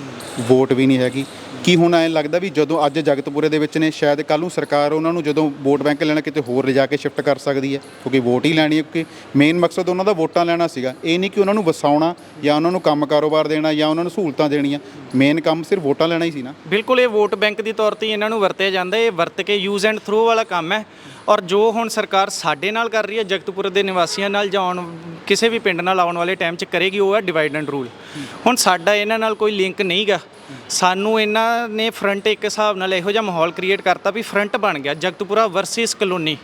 ਵੋਟ ਵੀ ਨਹੀਂ ਹੈਗੀ ਕੀ ਹੁਣ ਐਂ ਲੱਗਦਾ ਵੀ ਜਦੋਂ ਅੱਜ ਜਗਤਪੁਰੇ ਦੇ ਵਿੱਚ ਨੇ, ਸ਼ਾਇਦ ਕੱਲ ਨੂੰ ਸਰਕਾਰ ਉਹਨਾਂ ਨੂੰ ਜਦੋਂ ਵੋਟ ਬੈਂਕ ਲੈਣਾ, ਕਿਤੇ ਹੋਰ ਲਿਜਾ ਕੇ ਸ਼ਿਫਟ ਕਰ ਸਕਦੀ ਹੈ, ਕਿਉਂਕਿ ਵੋਟ ਹੀ ਲੈਣੀ ਹੈ, ਕਿਉਂਕਿ ਮੇਨ ਮਕਸਦ ਉਹਨਾਂ ਦਾ ਵੋਟਾਂ ਲੈਣਾ ਸੀਗਾ। ਇਹ ਨਹੀਂ ਕਿ ਉਹਨਾਂ ਨੂੰ ਵਸਾਉਣਾ ਜਾਂ ਉਹਨਾਂ ਨੂੰ ਕੰਮ ਕਾਰੋਬਾਰ ਦੇਣਾ ਜਾਂ ਉਹਨਾਂ ਨੂੰ ਸਹੂਲਤਾਂ ਦੇਣੀਆਂ। ਮੇਨ ਕੰਮ ਸਿਰਫ ਵੋਟਾਂ ਲੈਣਾ ਹੀ ਸੀ ਨਾ।
ਬਿਲਕੁਲ, ਇਹ ਵੋਟ ਬੈਂਕ ਦੀ ਤੌਰ ਤੇ ਇਹਨਾਂ ਨੂੰ ਵਰਤਿਆ ਜਾਂਦਾ। ਇਹ ਵਰਤ ਕੇ ਯੂਜ਼ ਐਂਡ ਥਰੂ ਵਾਲਾ ਕੰਮ ਹੈ। ਔਰ ਜੋ ਹੁਣ ਸਰਕਾਰ ਸਾਡੇ ਨਾਲ ਕਰ ਰਹੀ ਹੈ, ਜਗਤਪੁਰ ਦੇ ਨਿਵਾਸੀਆਂ ਨਾਲ ਜਾਂ ਆਉਣ ਕਿਸੇ ਵੀ ਪਿੰਡ ਨਾਲ ਆਉਣ ਵਾਲੇ ਟਾਈਮ 'ਚ ਕਰੇਗੀ, ਉਹ ਹੈ ਡਿਵਾਈਡ ਐਂਡ ਰੂਲ ਹੁਣ ਸਾਡਾ ਇਹਨਾਂ ਨਾਲ ਕੋਈ ਲਿੰਕ ਨਹੀਂਗਾ। ਸਾਨੂੰ ਇਹਨਾਂ ਨੇ ਫਰੰਟ ਇੱਕ ਹਿਸਾਬ ਨਾਲ ਇਹੋ ਜਿਹਾ ਮਾਹੌਲ ਕ੍ਰੀਏਟ ਕਰਤਾ ਵੀ ਫਰੰਟ ਬਣ ਗਿਆ ਜਗਤਪੁਰਾ ਵਰਸਸ ਕਲੋਨੀ।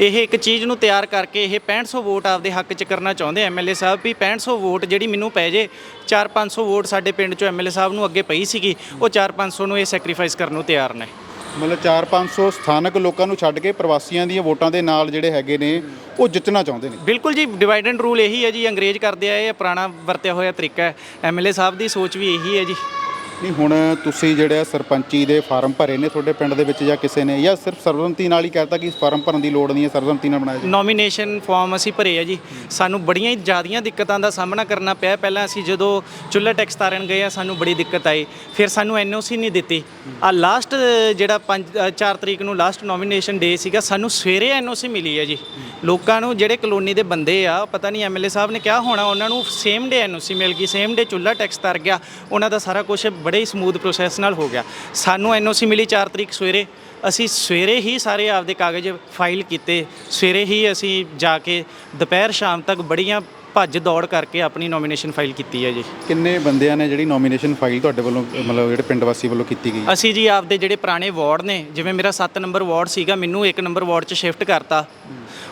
ਇਹ ਇੱਕ ਚੀਜ਼ ਨੂੰ ਤਿਆਰ ਕਰਕੇ ਇਹ 6500 ਵੋਟ ਆਪਦੇ ਹੱਕ 'ਚ ਕਰਨਾ ਚਾਹੁੰਦੇ ਐਮਐਲਏ ਸਾਹਿਬ ਵੀ 6500 ਵੋਟ ਜਿਹੜੀ ਮੈਨੂੰ ਪੈ ਜੇ 4-500 ਵੋਟ ਸਾਡੇ ਪਿੰਡ 'ਚੋਂ ਐਮਐਲਏ ਸਾਹਿਬ ਨੂੰ ਅੱਗੇ ਪਈ ਸੀਗੀ ਉਹ 4-500 ਨੂੰ ਇਹ ਸੈਕਰੀਫਾਈਸ ਕਰਨ ਨੂੰ ਤਿਆਰ ਨੇ।
ਮਤਲਬ 4-500 ਸਥਾਨਕ ਲੋਕਾਂ ਨੂੰ ਛੱਡ ਕੇ ਪ੍ਰਵਾਸੀਆਂ ਦੀਆਂ ਵੋਟਾਂ ਦੇ ਨਾਲ ਜਿਹੜੇ ਹੈਗੇ ਨੇ ਉਹ ਜਿੱਤਣਾ ਚਾਹੁੰਦੇ ਨੇ।
ਬਿਲਕੁਲ ਜੀ ਡਿਵਾਈਡ ਐਂਡ ਰੂਲ ਇਹੀ ਹੈ ਜੀ ਅੰਗਰੇਜ਼ ਕਰਦੇ ਆਏ ਇਹ ਪੁਰਾਣਾ ਵਰਤਿਆ ਹੋਇਆ ਤਰੀਕਾ ਹੈ। ਐਮਐਲਏ ਸਾਹਿਬ ਦੀ ਸੋਚ ਵੀ ਇਹੀ ਹੈ ਜੀ।
ਨਹੀਂ, ਹੁਣ ਤੁਸੀਂ ਜਿਹੜੇ ਸਰਪੰਚੀ ਦੇ ਫਾਰਮ ਭਰੇ ਨੇ ਤੁਹਾਡੇ ਪਿੰਡ ਦੇ ਵਿੱਚ ਜਾਂ ਕਿਸੇ ਨੇ, ਜਾਂ ਸਿਰਫ ਸਰਬਸੰਮਤੀ ਨਾਲ ਹੀ ਕਹਿਤਾ ਕਿ ਫਾਰਮ ਭਰਨ ਦੀ ਲੋੜ ਨਹੀਂ ਹੈ, ਸਰਬਸੰਮਤੀ ਨਾਲ ਬਣਾਇਆ
ਨੋਮੀਨੇਸ਼ਨ ਫਾਰਮ ਅਸੀਂ ਭਰੇ ਆ ਜੀ। ਸਾਨੂੰ ਬੜੀਆਂ ਹੀ ਜ਼ਿਆਦੀਆਂ ਦਿੱਕਤਾਂ ਦਾ ਸਾਹਮਣਾ ਕਰਨਾ ਪਿਆ। ਪਹਿਲਾਂ ਅਸੀਂ ਜਦੋਂ ਚੁੱਲ੍ਹਾ ਟੈਕਸ ਤਾਰਨ ਗਏ ਆ, ਸਾਨੂੰ ਬੜੀ ਦਿੱਕਤ ਆਈ। ਫਿਰ ਸਾਨੂੰ ਐਨਓਸੀ ਨਹੀਂ ਦਿੱਤੀ। ਆ ਲਾਸਟ ਜਿਹੜਾ 5 4 ਤਰੀਕ ਨੂੰ ਲਾਸਟ ਨੋਮੀਨੇਸ਼ਨ ਡੇ ਸੀਗਾ, ਸਾਨੂੰ ਸਵੇਰੇ ਐਨਓਸੀ ਮਿਲੀ ਹੈ ਜੀ। ਲੋਕਾਂ ਨੂੰ ਜਿਹੜੇ ਕਲੋਨੀ ਦੇ ਬੰਦੇ ਆ, ਪਤਾ ਨਹੀਂ ਐਮਐਲਏ ਸਾਹਿਬ ਨੇ ਕਿਹਾ ਹੋਣਾ, ਉਹਨਾਂ ਨੂੰ ਸੇਮ ਡੇ ਐਨਓਸੀ ਮਿਲ ਗਈ ਸੇਮ ਡੇ ਚੁੱਲ੍ਹਾ ਟੈਕਸ ਤਰ ਗਿਆ। ਉਹਨਾਂ ਦਾ ਸਾਰਾ ਕੁਝ ਬੜੇ ਹੀ ਸਮੂਥ ਪ੍ਰੋਸੈਸ ਨਾਲ ਹੋ ਗਿਆ। ਸਾਨੂੰ ਐਨਓਸੀ ਮਿਲੀ 4 ਤਰੀਕ ਸਵੇਰੇ। ਅਸੀਂ ਸਵੇਰੇ ਹੀ ਸਾਰੇ ਆਪਦੇ ਕਾਗਜ਼ ਫਾਈਲ ਕੀਤੇ। ਸਵੇਰੇ ਹੀ ਅਸੀਂ ਜਾ ਕੇ ਦੁਪਹਿਰ ਸ਼ਾਮ ਤੱਕ ਬੜੀਆਂ ਭੱਜ ਦੌੜ ਕਰਕੇ ਆਪਣੀ ਨੋਮੀਨੇਸ਼ਨ ਫਾਈਲ ਕੀਤੀ ਹੈ ਜੀ।
ਕਿੰਨੇ ਬੰਦਿਆਂ ਨੇ ਜਿਹੜੀ ਨੋਮੀਨੇਸ਼ਨ ਫਾਈਲ ਤੁਹਾਡੇ ਵੱਲੋਂ ਮਤਲਬ ਜਿਹੜੇ ਪਿੰਡ ਵਾਸੀ ਵੱਲੋਂ ਕੀਤੀ ਗਈ?
ਅਸੀਂ ਜੀ ਆਪਦੇ ਜਿਹੜੇ ਪੁਰਾਣੇ ਵਾਰਡ ਨੇ ਜਿਵੇਂ ਮੇਰਾ 7 ਨੰਬਰ ਵਾਰਡ ਸੀਗਾ ਮੈਨੂੰ 1 ਨੰਬਰ ਵਾਰਡ 'ਚ ਸ਼ਿਫਟ ਕਰਤਾ।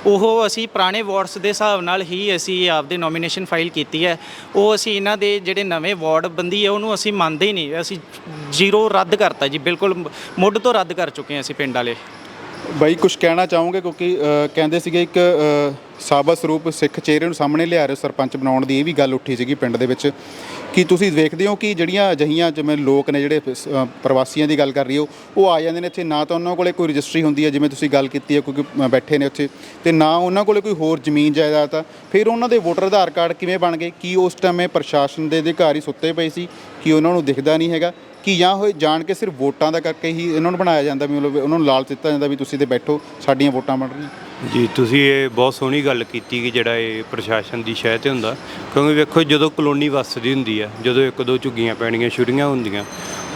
ਉਹ ਅਸੀਂ ਪੁਰਾਣੇ ਵਾਰਡਸ ਦੇ ਹਿਸਾਬ ਨਾਲ ਹੀ ਅਸੀਂ ਆਪਦੇ ਨੋਮੀਨੇਸ਼ਨ ਫਾਈਲ ਕੀਤੀ ਹੈ। ਉਹ ਅਸੀਂ ਇਹਨਾਂ ਦੇ ਜਿਹੜੇ ਨਵੇਂ ਵਾਰਡ ਬੰਦੀ ਹੈ, ਉਹਨੂੰ ਅਸੀਂ ਮੰਨਦੇ ਹੀ ਨਹੀਂ। ਅਸੀਂ ਜ਼ੀਰੋ ਰੱਦ ਕਰਤਾ ਜੀ, ਬਿਲਕੁਲ ਮੁੱਢ ਤੋਂ ਰੱਦ ਕਰ ਚੁੱਕੇ ਹਾਂ ਅਸੀਂ ਪਿੰਡ ਵਾਲੇ।
ਬਾਈ ਕੁਝ ਕਹਿਣਾ ਚਾਹੋਗੇ? ਕਿਉਂਕਿ ਅ, ਕਹਿੰਦੇ ਸੀਗੇ ਇੱਕ ਅ, ਸਾਬਤ ਸਰੂਪ ਸਿੱਖ ਚਿਹਰੇ ਨੂੰ ਸਾਹਮਣੇ ਲਿਆ ਰਹੇ ਹੋ ਸਰਪੰਚ ਬਣਾਉਣ ਦੀ ਇਹ ਵੀ ਗੱਲ ਉੱਠੀ ਸੀਗੀ ਪਿੰਡ ਦੇ ਵਿੱਚ। ਕਿ ਤੁਸੀਂ ਵੇਖਦੇ ਹੋ ਕਿ ਜਿਹੜੀਆਂ ਅਜਿਹੀਆਂ ਜਿਵੇਂ ਲੋਕ ਨੇ ਜਿਹੜੇ ਸ- ਅ, ਪ੍ਰਵਾਸੀਆਂ ਦੀ ਗੱਲ ਕਰ ਰਹੀ ਹੋ ਉਹ ਆ ਜਾਂਦੇ ਨੇ ਇੱਥੇ? ਨਾ ਤਾਂ ਉਹਨਾਂ ਕੋਲੇ ਕੋਈ ਰਜਿਸਟਰੀ ਹੁੰਦੀ ਹੈ ਜਿਵੇਂ ਤੁਸੀਂ ਗੱਲ ਕੀਤੀ ਹੈ ਕਿਉਂਕਿ ਅ, ਬੈਠੇ ਨੇ ਉੱਥੇ। ਤੇ ਨਾ ਉਹਨਾਂ ਕੋਲੇ ਕੋਈ ਹੋਰ ਜ਼ਮੀਨ ਜਾਇਦਾਦ ਆ। ਫਿਰ ਉਹਨਾਂ ਦੇ ਵੋਟਰ ਆਧਾਰ ਕਾਰਡ ਕਿਵੇਂ ਬਣ ਗਏ? ਕੀ ਉਸ ਟਾਈਮੇ ਪ੍ਰਸ਼ਾਸਨ ਦੇ ਅਧਿਕਾਰੀ ਸੁੱਤੇ ਪਏ ਸੀ? ਕਿ ਉਹਨਾਂ ਨੂੰ ਦਿਖਦਾ ਨਹੀਂ ਹੈਗਾ? ਕਿ ਜਾਂ ਹੋਏ, ਜਾਣ ਕੇ ਸਿਰਫ ਵੋਟਾਂ ਦਾ ਕਰਕੇ ਹੀ ਇਹਨਾਂ ਨੂੰ ਬਣਾਇਆ ਜਾਂਦਾ ਵੀ ਮਤਲਬ ਉਹਨਾਂ ਨੂੰ ਲਾਲਚ ਦਿੱਤਾ ਜਾਂਦਾ ਵੀ ਤੁਸੀਂ ਤੇ ਬੈਠੋ, ਸਾਡੀਆਂ ਵੋਟਾਂ ਬਣ ਰਹੀਆਂ।
ਜੀ, ਤੁਸੀਂ ਇਹ ਬਹੁਤ ਸੋਹਣੀ ਗੱਲ ਕੀਤੀ ਕਿ ਜਿਹੜਾ ਇਹ ਪ੍ਰਸ਼ਾਸਨ ਦੀ ਸ਼ਹਿ ਤੇ ਹੁੰਦਾ, ਕਿਉਂਕਿ ਵੇਖੋ ਜਦੋਂ ਕਲੋਨੀ ਵੱਸਦੀ ਹੁੰਦੀ ਆ, ਜਦੋਂ ਇੱਕ ਦੋ ਝੁੱਗੀਆਂ ਪੈਣੀਆਂ ਸ਼ੁਰੀਆਂ ਹੁੰਦੀਆਂ,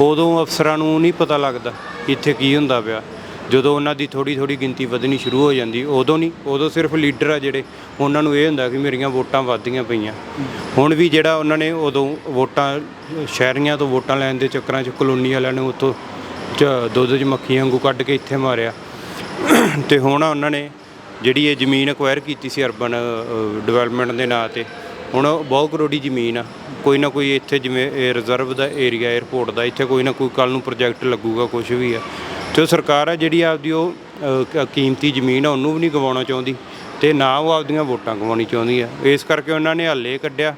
ਉਦੋਂ ਅਫਸਰਾਂ ਨੂੰ ਨਹੀਂ ਪਤਾ ਲੱਗਦਾ ਇੱਥੇ ਕੀ ਹੁੰਦਾ ਪਿਆ। ਜਦੋਂ ਉਹਨਾਂ ਦੀ ਥੋੜੀ ਥੋੜੀ ਗਿਣਤੀ ਵਧਣੀ ਸ਼ੁਰੂ ਹੋ ਜਾਂਦੀ, ਉਦੋਂ ਨਹੀਂ, ਉਦੋਂ ਸਿਰਫ ਲੀਡਰ ਆ ਜਿਹੜੇ, ਉਹਨਾਂ ਨੂੰ ਇਹ ਹੁੰਦਾ ਕਿ ਮੇਰੀਆਂ ਵੋਟਾਂ ਵੱਧਦੀਆਂ ਪਈਆਂ। ਹੁਣ ਵੀ ਜਿਹੜਾ ਉਹਨਾਂ ਨੇ ਉਦੋਂ ਵੋਟਾਂ, ਸ਼ਹਿਰੀਆਂ ਤੋਂ ਵੋਟਾਂ ਲੈਣ ਦੇ ਚੱਕਰਾਂ 'ਚ ਕਲੋਨੀ ਵਾਲਿਆਂ ਨੂੰ ਉੱਥੋਂ ਚ- ਦੁੱਧ 'ਚ ਮੱਖੀਆਂ ਵਾਂਗੂ ਕੱਢ ਕੇ ਇੱਥੇ ਮਾਰਿਆ। ਤੇ ਹੁਣ ਉਹਨਾਂ ਨੇ ਜਿਹੜੀ ਇਹ ਜ਼ਮੀਨ ਅਕਵਾਇਰ ਕੀਤੀ ਸੀ ਅਰਬਨ ਡਿਵੈਲਪਮੈਂਟ ਦੇ ਨਾਂ ਤੇ, ਹੁਣ ਬਹੁਤ ਕਰੋੜੀ ਜ਼ਮੀਨ ਆ। ਕੋਈ ਨਾ ਕੋਈ ਇੱਥੇ ਜਿਵੇਂ ਇਹ ਰਿਜ਼ਰਵ ਦਾ ਏਰੀਆ 에ਅਰਪੋਰਟ ਦਾ, ਇੱਥੇ ਕੋਈ ਨਾ ਕੋਈ ਕੱਲ ਨੂੰ ਪ੍ਰੋਜੈਕਟ ਲੱਗੂਗਾ ਕੁਝ ਵੀ ਆ। ਤੇ ਉਹ ਸਰਕਾਰ ਆ ਜਿਹੜੀ ਆਪਦੀ ਉਹ ਅ, ਕੀਮਤੀ ਜ਼ਮੀਨ ਆ ਉਹਨੂੰ ਵੀ ਨਹੀਂ ਗਵਾਉਣਾ ਚਾਹੁੰਦੀ ਤੇ ਨਾ ਉਹ ਆਪਦੀਆਂ ਵੋਟਾਂ ਗਵਾਉਣੀ ਚਾਹੁੰਦੀ ਆ। ਇਸ ਕਰਕੇ ਉਹਨਾਂ ਨੇ ਹੱਲੇ ਕੱਢਿਆ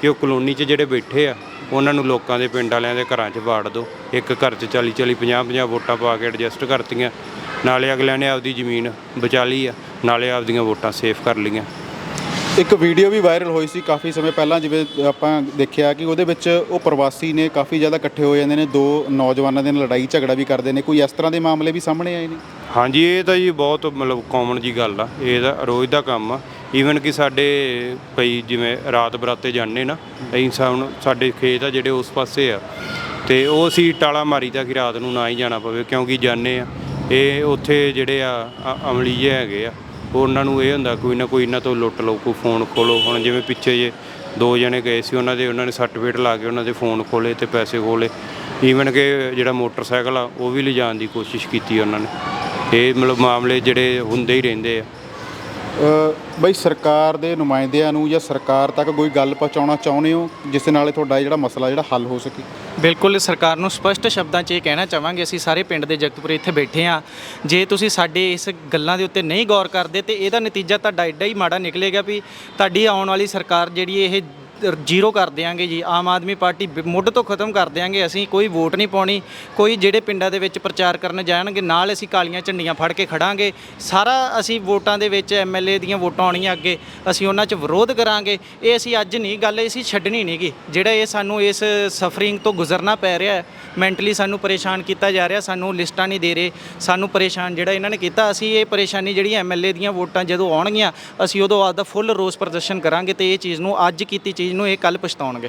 ਕਿ ਉਹ ਕਲੋਨੀ 'ਚ ਜਿਹੜੇ ਬੈਠੇ ਆ ਉਹਨਾਂ ਨੂੰ ਲੋਕਾਂ ਦੇ ਪਿੰਡ ਵਾਲਿਆਂ ਦੇ ਘਰਾਂ 'ਚ ਵਾੜ ਦਿਓ ਇੱਕ ਘਰ 'ਚ 40 40 50 50 ਵੋਟਾਂ ਪਾ ਕੇ ਐਡਜਸਟ ਕਰਤੀਆਂ। ਨਾਲੇ ਅਗਲਿਆਂ ਨੇ ਆਪਦੀ ਜ਼ਮੀਨ ਬਚਾ ਲਈ ਆ ਨਾਲੇ ਆਪਦੀਆਂ ਵੋਟਾਂ ਸੇਫ ਕਰ ਲਈਆਂ।
ਇੱਕ ਵੀਡੀਓ ਵੀ ਵਾਇਰਲ ਹੋਈ ਸੀ ਕਾਫੀ ਸਮੇਂ ਪਹਿਲਾਂ, ਜਿਵੇਂ ਆਪਾਂ ਦੇਖਿਆ ਕਿ ਉਹਦੇ ਵਿੱਚ ਉਹ ਪ੍ਰਵਾਸੀ ਨੇ ਕਾਫੀ ਜ਼ਿਆਦਾ ਇਕੱਠੇ ਹੋ ਜਾਂਦੇ ਨੇ, ਦੋ ਨੌਜਵਾਨਾਂ ਦੇ ਨਾਲ ਲੜਾਈ ਝਗੜਾ ਵੀ ਕਰਦੇ ਨੇ, ਕੋਈ ਇਸ ਤਰ੍ਹਾਂ ਦੇ ਮਾਮਲੇ ਵੀ ਸਾਹਮਣੇ ਆਏ ਨੇ?
ਹਾਂਜੀ, ਇਹ ਤਾਂ ਜੀ ਬਹੁਤ ਮਤਲਬ ਕਾਮਨ ਜੀ ਗੱਲ ਆ, ਇਹ ਤਾਂ ਰੋਜ਼ ਦਾ ਕੰਮ ਆ। ਈਵਨ ਕਿ ਸਾਡੇ ਕਈ ਜਿਵੇਂ ਰਾਤ ਬਰਾਤੇ ਜਾਂਦੇ ਨਾ, ਅਸੀਂ ਸਾਨੂੰ ਸਾਡੇ ਖੇਤ ਆ ਜਿਹੜੇ ਉਸ ਪਾਸੇ ਆ, ਤੇ ਉਹ ਅਸੀਂ ਟਾਲਾ ਮਾਰੀਦਾ ਕਿ ਰਾਤ ਨੂੰ ਨਾ ਹੀ ਜਾਣਾ ਪਵੇ, ਕਿਉਂਕਿ ਜਾਂਦੇ ਆ। ਇਹ ਉੱਥੇ ਜਿਹੜੇ ਆ ਅਮਲੀ ਹੈਗੇ ਆ ਉਹਨਾਂ ਨੂੰ ਇਹ ਹੁੰਦਾ ਕੋਈ ਨਾ ਕੋਈ ਇਹਨਾਂ ਤੋਂ ਲੁੱਟ ਲਓ, ਕੋਈ ਫੋਨ ਖੋਲੋ ਹੁਣ ਜਿਵੇਂ ਪਿੱਛੇ ਜੇ ਦੋ ਜਣੇ ਗਏ ਸੀ, ਉਹਨਾਂ ਦੇ, ਉਹਨਾਂ ਨੇ ਸਰਟੀਫਿਕੇਟ ਲਾ ਕੇ ਉਹਨਾਂ ਦੇ ਫੋਨ ਖੋਲੇ ਤੇ ਪੈਸੇ ਖੋਲੇ ਈਵਨ ਕਿ ਜਿਹੜਾ ਮੋਟਰਸਾਈਕਲ ਆ, ਉਹ ਵੀ ਲਿਜਾਣ ਦੀ ਕੋਸ਼ਿਸ਼ ਕੀਤੀ ਉਹਨਾਂ ਨੇ। ਇਹ ਮਤਲਬ ਮਾਮਲੇ ਜਿਹੜੇ ਹੁੰਦੇ ਹੀ ਰਹਿੰਦੇ ਆ।
ਬਈ ਸਰਕਾਰ ਦੇ ਨੁਮਾਇੰਦਿਆਂ ਨੂੰ ਜਾਂ ਸਰਕਾਰ ਤੱਕ ਕੋਈ ਗੱਲ ਪਹੁੰਚਾਉਣਾ ਚਾਹੁੰਦੇ ਹੋ, ਜਿਸ ਨਾਲ ਤੁਹਾਡਾ ਜਿਹੜਾ ਮਸਲਾ ਜਿਹੜਾ ਹੱਲ ਹੋ ਸਕੇ?
ਬਿਲਕੁਲ, ਸਰਕਾਰ ਨੂੰ ਸਪਸ਼ਟ ਸ਼ਬਦਾਂ 'ਚ ਇਹ ਕਹਿਣਾ ਚਾਹਾਂਗੇ, ਅਸੀਂ ਸਾਰੇ ਪਿੰਡ ਦੇ ਜਗਤਪੁਰੇ ਇੱਥੇ ਬੈਠੇ ਆ ਜੇ ਤੁਸੀਂ ਸਾਡੇ ਇਸ ਗੱਲਾਂ ਦੇ ਉੱਤੇ ਨਹੀਂ ਗੌਰ ਕਰਦੇ, ਤੇ ਇਹਦਾ ਨਤੀਜਾ ਤੁਹਾਡਾ ਐਡਾ ਹੀ ਮਾੜਾ ਨਿਕਲੇਗਾ ਵੀ ਤੁਹਾਡੀ ਆਉਣ ਵਾਲੀ ਸਰਕਾਰ ਜਿਹੜੀ ਇਹ ਜ਼ੀਰੋ ਕਰ ਦਿਆਂਗੇ ਜੀ, ਆਮ ਆਦਮੀ ਪਾਰਟੀ ਬ- ਮੁੱਢ ਤੋਂ ਖਤਮ ਕਰ ਦਿਆਂਗੇ, ਅਸੀਂ ਕੋਈ ਵੋਟ ਨਹੀਂ ਪਾਉਣੀ, ਕੋਈ ਜਿਹੜੇ ਪਿੰਡਾਂ ਦੇ ਵਿੱਚ ਪ੍ਰਚਾਰ ਕਰਨ ਜਾਣਗੇ, ਨਾਲ ਅਸੀਂ ਕਾਲੀਆਂ ਝੰਡੀਆਂ ਫੜ ਕੇ ਖੜਾਂਗੇ, ਸਾਰਾ ਅਸੀਂ ਵੋਟਾਂ ਦੇ ਵਿੱਚ ਐਮਐਲਏ ਦੀਆਂ ਵੋਟਾਂ ਆਉਣੀਆਂ ਅੱਗੇ, ਅਸੀਂ ਉਹਨਾਂ 'ਚ ਵਿਰੋਧ ਕਰਾਂਗੇ, ਇਹ ਅਸੀਂ ਅੱਜ ਨਹੀਂ, ਗੱਲ ਅਸੀਂ ਛੱਡਣੀ ਨਹੀਂਗੀ ਜਿਹੜਾ ਇਹ ਸਾਨੂੰ ਇਸ ਸਫਰਿੰਗ ਤੋਂ ਗੁਜ਼ਰਨਾ ਪੈ ਰਿਹਾ ਹੈ, ਮੈਂਟਲੀ ਸਾਨੂੰ ਪਰੇਸ਼ਾਨ ਕੀਤਾ ਜਾ ਰਿਹਾ, ਸਾਨੂੰ ਲਿਸਟਾਂ ਨਹੀਂ ਦੇ ਰਹੇ, ਸਾਨੂੰ ਪਰੇਸ਼ਾਨ ਜਿਹੜਾ ਇਹਨਾਂ ਨੇ ਕੀਤਾ, ਅਸੀਂ ਇਹ ਪਰੇਸ਼ਾਨੀ ਜਿਹੜੀ ਐਮਐਲਏ ਦੀਆਂ ਵੋਟਾਂ ਜਦੋਂ ਆਉਣਗੀਆਂ, ਅਸੀਂ ਉਦੋਂ ਆਪਦਾ ਫੁੱਲ ਰੋਸ ਪ੍ਰਦਰਸ਼ਨ ਕਰਾਂਗੇ ਤੇ ਇਹ ਚੀਜ਼ ਨੂੰ ਅੱਜ ਕੀਤੀ ਚੀਜ਼ ਨੂੰ ਇਹ ਕੱਲ ਪਛਤਾਉਣਗੇ।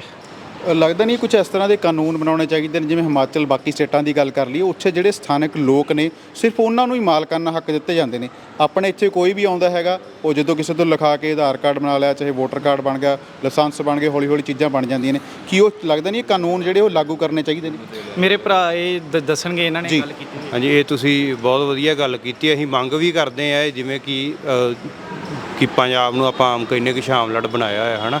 ਲੱਗਦਾ ਨਹੀਂ ਕੁਝ ਇਸ ਤਰ੍ਹਾਂ ਦੇ ਕਾਨੂੰਨ ਬਣਾਉਣੇ ਚਾਹੀਦੇ ਨੇ ਜਿਵੇਂ ਹਿਮਾਚਲ ਬਾਕੀ ਸਟੇਟਾਂ ਦੀ ਗੱਲ ਕਰ ਲਈਏ ਉੱਥੇ ਜਿਹੜੇ ਸਥਾਨਕ ਲੋਕ ਨੇ ਸਿਰਫ ਉਹਨਾਂ ਨੂੰ ਹੀ ਮਾਲਕਾਨਾ ਹੱਕ ਦਿੱਤੇ ਜਾਂਦੇ ਨੇ। ਆਪਣੇ ਇੱਥੇ ਕੋਈ ਵੀ ਆਉਂਦਾ ਹੈਗਾ ਉਹ ਜਦੋਂ ਕਿਸੇ ਤੋਂ ਲਿਖਾ ਕੇ ਆਧਾਰ ਕਾਰਡ ਬਣਾ ਲਿਆ ਚਾਹੇ ਵੋਟਰ ਕਾਰਡ ਬਣ ਗਿਆ ਲਾਇਸੈਂਸ ਬਣ ਗਏ ਹੌਲੀ ਹੌਲੀ ਚੀਜ਼ਾਂ ਬਣ ਜਾਂਦੀਆਂ ਨੇ। ਕੀ ਉਹ ਲੱਗਦਾ ਨਹੀਂ ਇਹ ਕਾਨੂੰਨ ਜਿਹੜੇ ਉਹ ਲਾਗੂ ਕਰਨੇ ਚਾਹੀਦੇ ਨੇ?
ਮੇਰੇ ਭਰਾ ਇਹ ਦ- ਦੱਸਣਗੇ ਇਹਨਾਂ ਨੇ। ਗੱਲ ਕੀਤੀ।
ਹਾਂਜੀ ਇਹ ਤੁਸੀਂ ਬਹੁਤ ਵਧੀਆ ਗੱਲ ਕੀਤੀ ਅਸੀਂ ਮੰਗ ਵੀ ਕਰਦੇ ਆ ਜਿਵੇਂ ਕਿ ਅ, ਕਿ ਪੰਜਾਬ ਨੂੰ ਆਪਾਂ ਆਮ ਕਹਿੰਦੇ ਕਿ ਸ਼ਾਮਲੜ ਬਣਾਇਆ ਹੋਇਆ ਹਨਾ?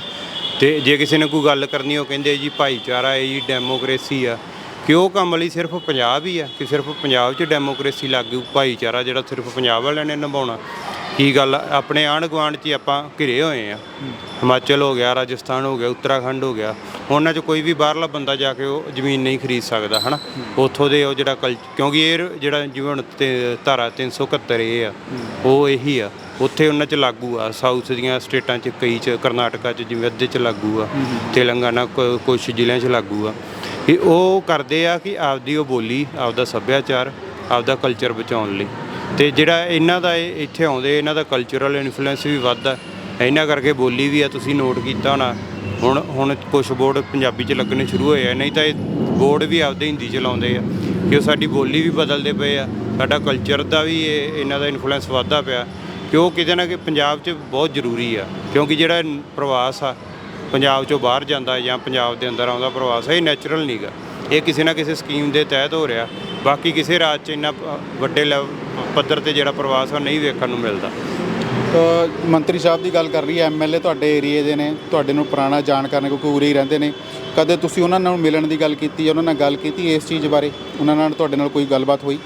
ਤੇ ਜੇ ਕਿਸੇ ਨੇ ਕੋਈ ਗੱਲ ਕਰਨੀ, ਉਹ ਕਹਿੰਦੇ ਜੀ ਭਾਈਚਾਰਾ ਹੈ ਜੀ ਡੈਮੋਕ੍ਰੇਸੀ ਆ। ਕਿ ਉਹ ਕੰਮ ਲਈ ਸਿਰਫ ਪੰਜਾਬ ਹੀ ਆ, ਕਿ ਸਿਰਫ ਪੰਜਾਬ 'ਚ ਡੈਮੋਕ੍ਰੇਸੀ ਲਾਗੂ ਭਾਈਚਾਰਾ ਜਿਹੜਾ ਸਿਰਫ ਪੰਜਾਬ ਵਾਲਿਆਂ ਨੇ ਨਿਭਾਉਣਾ। ਕੀ ਗੱਲ ਆਪਣੇ ਆਂਢ ਗੁਆਂਢ 'ਚ ਹੀ ਆਪਾਂ ਘਿਰੇ ਹੋਏ ਆ। ਹਿਮਾਚਲ ਹੋ ਗਿਆ ਰਾਜਸਥਾਨ ਹੋ ਗਿਆ ਉੱਤਰਾਖੰਡ ਹੋ ਗਿਆ। ਉਹਨਾਂ 'ਚ ਕੋਈ ਵੀ ਬਾਹਰਲਾ ਬੰਦਾ ਜਾ ਕੇ ਉਹ ਜ਼ਮੀਨ ਨਹੀਂ ਖਰੀਦ ਸਕਦਾ ਹਨਾ? ਉੱਥੋਂ ਦੇ ਉਹ ਜਿਹੜਾ ਕਲ ਕਿਉਂਕਿ ਇਹ ਜਿਹੜਾ ਜਿਵੇਂ ਹੁਣ ਤੇ ਧਾਰਾ 371 ਇਹ ਆ ਉਹ ਇਹੀ ਆ। ਉੱਥੇ ਉਹਨਾਂ 'ਚ ਲਾਗੂ ਆ ਸਾਊਥ ਦੀਆਂ ਸਟੇਟਾਂ 'ਚ ਕਈ 'ਚ ਕਰਨਾਟਕਾ 'ਚ ਜਿਵੇਂ ਅੱਧੇ 'ਚ ਲਾਗੂ ਆ ਤੇਲੰਗਾਨਾ ਕੁ- ਕੁਛ ਜ਼ਿਲ੍ਹਿਆਂ 'ਚ ਲਾਗੂ ਆ। ਇਹ ਉਹ ਕਰਦੇ ਆ ਕਿ ਆਪਦੀ ਉਹ ਬੋਲੀ ਆਪਦਾ ਸੱਭਿਆਚਾਰ ਆਪਦਾ ਕਲਚਰ ਬਚਾਉਣ ਲਈ। ਤੇ ਜਿਹੜਾ ਇਹਨਾਂ ਦਾ ਇਹ ਇੱਥੇ ਆਉਂਦੇ, ਇਹਨਾਂ ਦਾ ਕਲਚਰਲ ਇਨਫਲੂਐਂਸ ਵੀ ਵੱਧਦਾ ਇਹਨਾਂ ਕਰਕੇ ਬੋਲੀ ਵੀ ਆ, ਤੁਸੀਂ ਨੋਟ ਕੀਤਾ ਹੋਣਾ। ਹੁਣ ਹੁਣ ਕੁਝ ਬੋਰਡ ਪੰਜਾਬੀ 'ਚ ਲੱਗਣੇ ਸ਼ੁਰੂ ਹੋਏ ਆ, ਨਹੀਂ ਤਾਂ ਇਹ ਬੋਰਡ ਵੀ ਆਪਦੇ ਹਿੰਦੀ 'ਚ ਲਾਉਂਦੇ ਆ ਕਿ ਉਹ ਸਾਡੀ ਬੋਲੀ ਵੀ ਬਦਲਦੇ ਪਏ ਆ। ਸਾਡਾ ਕਲਚਰ ਦਾ ਵੀ ਇਹਨਾਂ ਦਾ ਇਨਫਲੂਐਂਸ ਵੱਧਦਾ ਪਿਆ। ਕਿ ਉਹ ਕਿਤੇ ਨਾ ਕਿ ਪੰਜਾਬ 'ਚ ਬਹੁਤ ਜ਼ਰੂਰੀ ਆ, ਕਿਉਂਕਿ ਜਿਹੜਾ ਪ੍ਰਵਾਸ ਆ, ਪੰਜਾਬ 'ਚੋਂ ਬਾਹਰ ਜਾਂਦਾ ਜਾਂ ਪੰਜਾਬ ਦੇ ਅੰਦਰ ਆਉਂਦਾ, ਪ੍ਰਵਾਸ ਇਹ ਨੈਚੁਰਲ ਨਹੀਂਗਾ ਇਹ ਕਿਸੇ ਨਾ ਕਿਸੇ ਸਕੀਮ ਦੇ ਤਹਿਤ ਹੋ ਰਿਹਾ। ਬਾਕੀ ਕਿਸੇ ਰਾਜ 'ਚ ਇੰਨਾ ਵੱਡੇ ਲੈਵਲ ਪੱਧਰ ਤੇ ਜਿਹੜਾ ਪ੍ਰਵਾਸ ਆ ਨਹੀਂ ਵੇਖਣ ਨੂੰ ਮਿਲਦਾ।
ਮੰਤਰੀ ਸਾਹਿਬ ਦੀ ਗੱਲ ਕਰ ਰਹੀ ਹੈ ਐਮਐਲਏ ਤੁਹਾਡੇ ਏਰੀਏ ਦੇ ਨੇ ਤੁਹਾਡੇ ਨੂੰ ਪੁਰਾਣਾ ਜਾਣਕਾਰ ਨੇ ਕਿਉਂਕਿ ਉਰੇ ਹੀ ਰਹਿੰਦੇ ਨੇ। ਕਦੇ ਤੁਸੀਂ ਉਹਨਾਂ ਨਾਲ ਮਿਲਣ ਦੀ ਗੱਲ ਕੀਤੀ ਉਹਨਾਂ ਨਾਲ ਗੱਲ ਕੀਤੀ ਇਸ ਚੀਜ਼ ਬਾਰੇ? ਉਹਨਾਂ ਨਾਲ ਤੁਹਾਡੇ ਨਾਲ ਕੋਈ ਗੱਲਬਾਤ ਹੋਈ?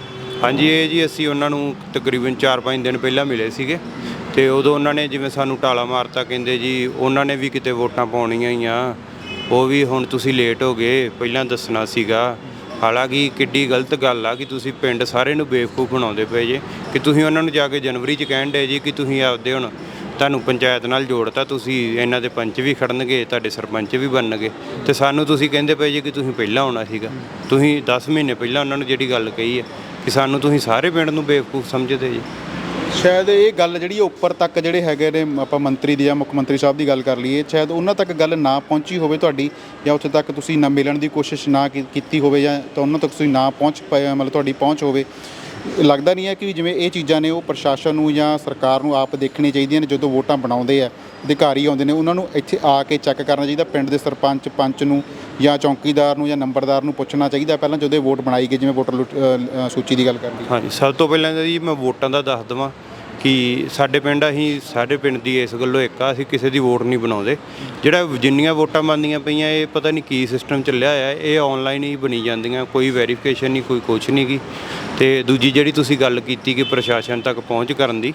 ਹਾਂਜੀ ਇਹ ਜੀ ਅਸੀਂ ਉਹਨਾਂ ਨੂੰ ਤਕਰੀਬਨ 4-5 ਦਿਨ ਪਹਿਲਾਂ ਮਿਲੇ ਸੀਗੇ ਤੇ ਉਦੋਂ ਉਹਨਾਂ ਨੇ ਜਿਵੇਂ ਸਾਨੂੰ ਟਾਲਾ ਮਾਰਤਾ ਕਹਿੰਦੇ ਜੀ ਉਹਨਾਂ ਨੇ ਵੀ ਕਿਤੇ ਵੋਟਾਂ ਪਾਉਣੀਆਂ ਹੀ ਆ। ਉਹ ਵੀ ਹੁਣ ਤੁਸੀਂ ਲੇਟ ਹੋ ਗਏ ਪਹਿਲਾਂ ਦੱਸਣਾ ਸੀਗਾ। ਹਾਲਾਂਕਿ ਕਿੱਡੀ ਗਲਤ ਗੱਲ ਆ ਕਿ ਤੁਸੀਂ ਪਿੰਡ ਸਾਰੇ ਨੂੰ ਬੇਵਕੂਫ ਬਣਾਉਂਦੇ ਪਏ ਜੇ, ਕਿ ਤੁਸੀਂ ਉਹਨਾਂ ਨੂੰ ਜਾ ਕੇ ਜਨਵਰੀ 'ਚ ਕਹਿਣ ਦੇ ਜੀ ਕਿ ਤੁਸੀਂ ਆਪਦੇ ਹੁਣ ਤੁਹਾਨੂੰ ਪੰਚਾਇਤ ਨਾਲ ਜੋੜਤਾ, ਤੁਸੀਂ ਇਹਨਾਂ ਦੇ ਪੰਚ ਵੀ ਖੜਨਗੇ, ਤੁਹਾਡੇ ਸਰਪੰਚ ਵੀ ਬਣਨਗੇ। ਤੇ ਸਾਨੂੰ ਤੁਸੀਂ ਕਹਿੰਦੇ ਪਏ ਜੀ ਕਿ ਤੁਸੀਂ ਪਹਿਲਾਂ ਆਉਣਾ ਸੀਗਾ। ਤੁਸੀਂ 10 ਮਹੀਨੇ ਪਹਿਲਾਂ ਉਹਨਾਂ ਨੂੰ ਜਿਹੜੀ ਗੱਲ ਕਹੀ ਹੈ ਕਿ ਸਾਨੂੰ ਤੁਸੀਂ ਸਾਰੇ ਪਿੰਡ ਨੂੰ ਬੇਵਕੂਫ ਸਮਝਦੇ ਜੀ।
ਸ਼ਾਇਦ ਇਹ ਗੱਲ ਜਿਹੜੀ ਉੱਪਰ ਤੱਕ ਜਿਹੜੇ ਹੈਗੇ ਨੇ ਆਪਾਂ ਮੰਤਰੀ ਦੀ ਜਾਂ ਮੁੱਖ ਮੰਤਰੀ ਸਾਹਿਬ ਦੀ ਗੱਲ ਕਰ ਲਈਏ, ਸ਼ਾਇਦ ਉਹਨਾਂ ਤੱਕ ਗੱਲ ਨਾ ਪਹੁੰਚੀ ਹੋਵੇ ਤੁਹਾਡੀ ਜਾਂ ਉੱਥੇ ਤੱਕ ਤੁਸੀਂ ਨਾ ਮਿਲਣ ਦੀ ਕੋਸ਼ਿਸ਼ ਨਾ ਕੀ- ਕੀਤੀ ਹੋਵੇ ਜਾਂ ਤਾਂ ਉਹਨਾਂ ਤੱਕ ਤੁਸੀਂ ਨਾ ਪਹੁੰਚ ਪਾਏ, ਮਤਲਬ ਤੁਹਾਡੀ ਪਹੁੰਚ ਹੋਵੇ। ਲੱਗਦਾ ਨਹੀਂ ਹੈ ਕਿ ਜਿਵੇਂ ਇਹ ਚੀਜ਼ਾਂ ਨੇ ਉਹ ਪ੍ਰਸ਼ਾਸਨ ਨੂੰ ਜਾਂ ਸਰਕਾਰ ਨੂੰ ਆਪ ਦੇਖਣੀ ਚਾਹੀਦੀਆਂ ਨੇ, ਜਦੋਂ ਵੋਟਾਂ ਬਣਾਉਂਦੇ ਆ, ਅਧਿਕਾਰੀ ਆਉਂਦੇ ਨੇ, ਉਹਨਾਂ ਨੂੰ ਇੱਥੇ ਆ ਕੇ ਚੈੱਕ ਕਰਨਾ ਚਾਹੀਦਾ, ਪਿੰਡ ਦੇ ਸਰਪੰਚ, ਪੰਚ ਨੂੰ ਜਾਂ ਚੌਕੀਦਾਰ ਨੂੰ ਜਾਂ ਨੰਬਰਦਾਰ ਨੂੰ ਪੁੱਛਣਾ ਚਾਹੀਦਾ ਪਹਿਲਾਂ, ਜਦੋਂ ਇਹ ਵੋਟ ਬਣਾਈ ਗਈ, ਜਿਵੇਂ ਵੋਟਰ ਲੁੱਟ- ਸੂਚੀ ਦੀ ਗੱਲ ਕਰ
ਹਾਂਜੀ, ਸਭ ਤੋਂ ਪਹਿਲਾਂ ਤਾਂ ਜੀ ਮੈਂ ਵੋਟਾਂ ਦਾ ਦੱਸ ਦਵਾਂ ਕਿ ਸਾਡੇ ਪਿੰਡ ਅਸੀਂ ਸਾਡੇ ਪਿੰਡ ਦੀ ਇਸ ਗੱਲੋਂ ਇੱਕ ਆ, ਅਸੀਂ ਕਿਸੇ ਦੀ ਵੋਟ ਨਹੀਂ ਬਣਾਉਂਦੇ। ਜਿਹੜਾ ਜਿੰਨੀਆਂ ਵੋਟਾਂ ਬਣਦੀਆਂ ਪਈਆਂ, ਇਹ ਪਤਾ ਨਹੀਂ ਕੀ ਸਿਸਟਮ ਚੱਲਿਆ ਹੋਇਆ, ਇਹ ਆਨਲਾਈਨ ਹੀ ਬਣੀ ਜਾਂਦੀਆਂ, ਕੋਈ ਵੈਰੀਫਿਕੇਸ਼ਨ ਨਹੀਂ, ਕੋਈ ਕੁਛ ਨਹੀਂ ਗੀ। ਤੇ ਦੂਜੀ ਜਿਹੜੀ ਤੁਸੀਂ ਗੱਲ ਕੀਤੀ ਕਿ ਪ੍ਰਸ਼ਾਸਨ ਤੱਕ ਪਹੁੰਚ ਕਰਨ ਦੀ,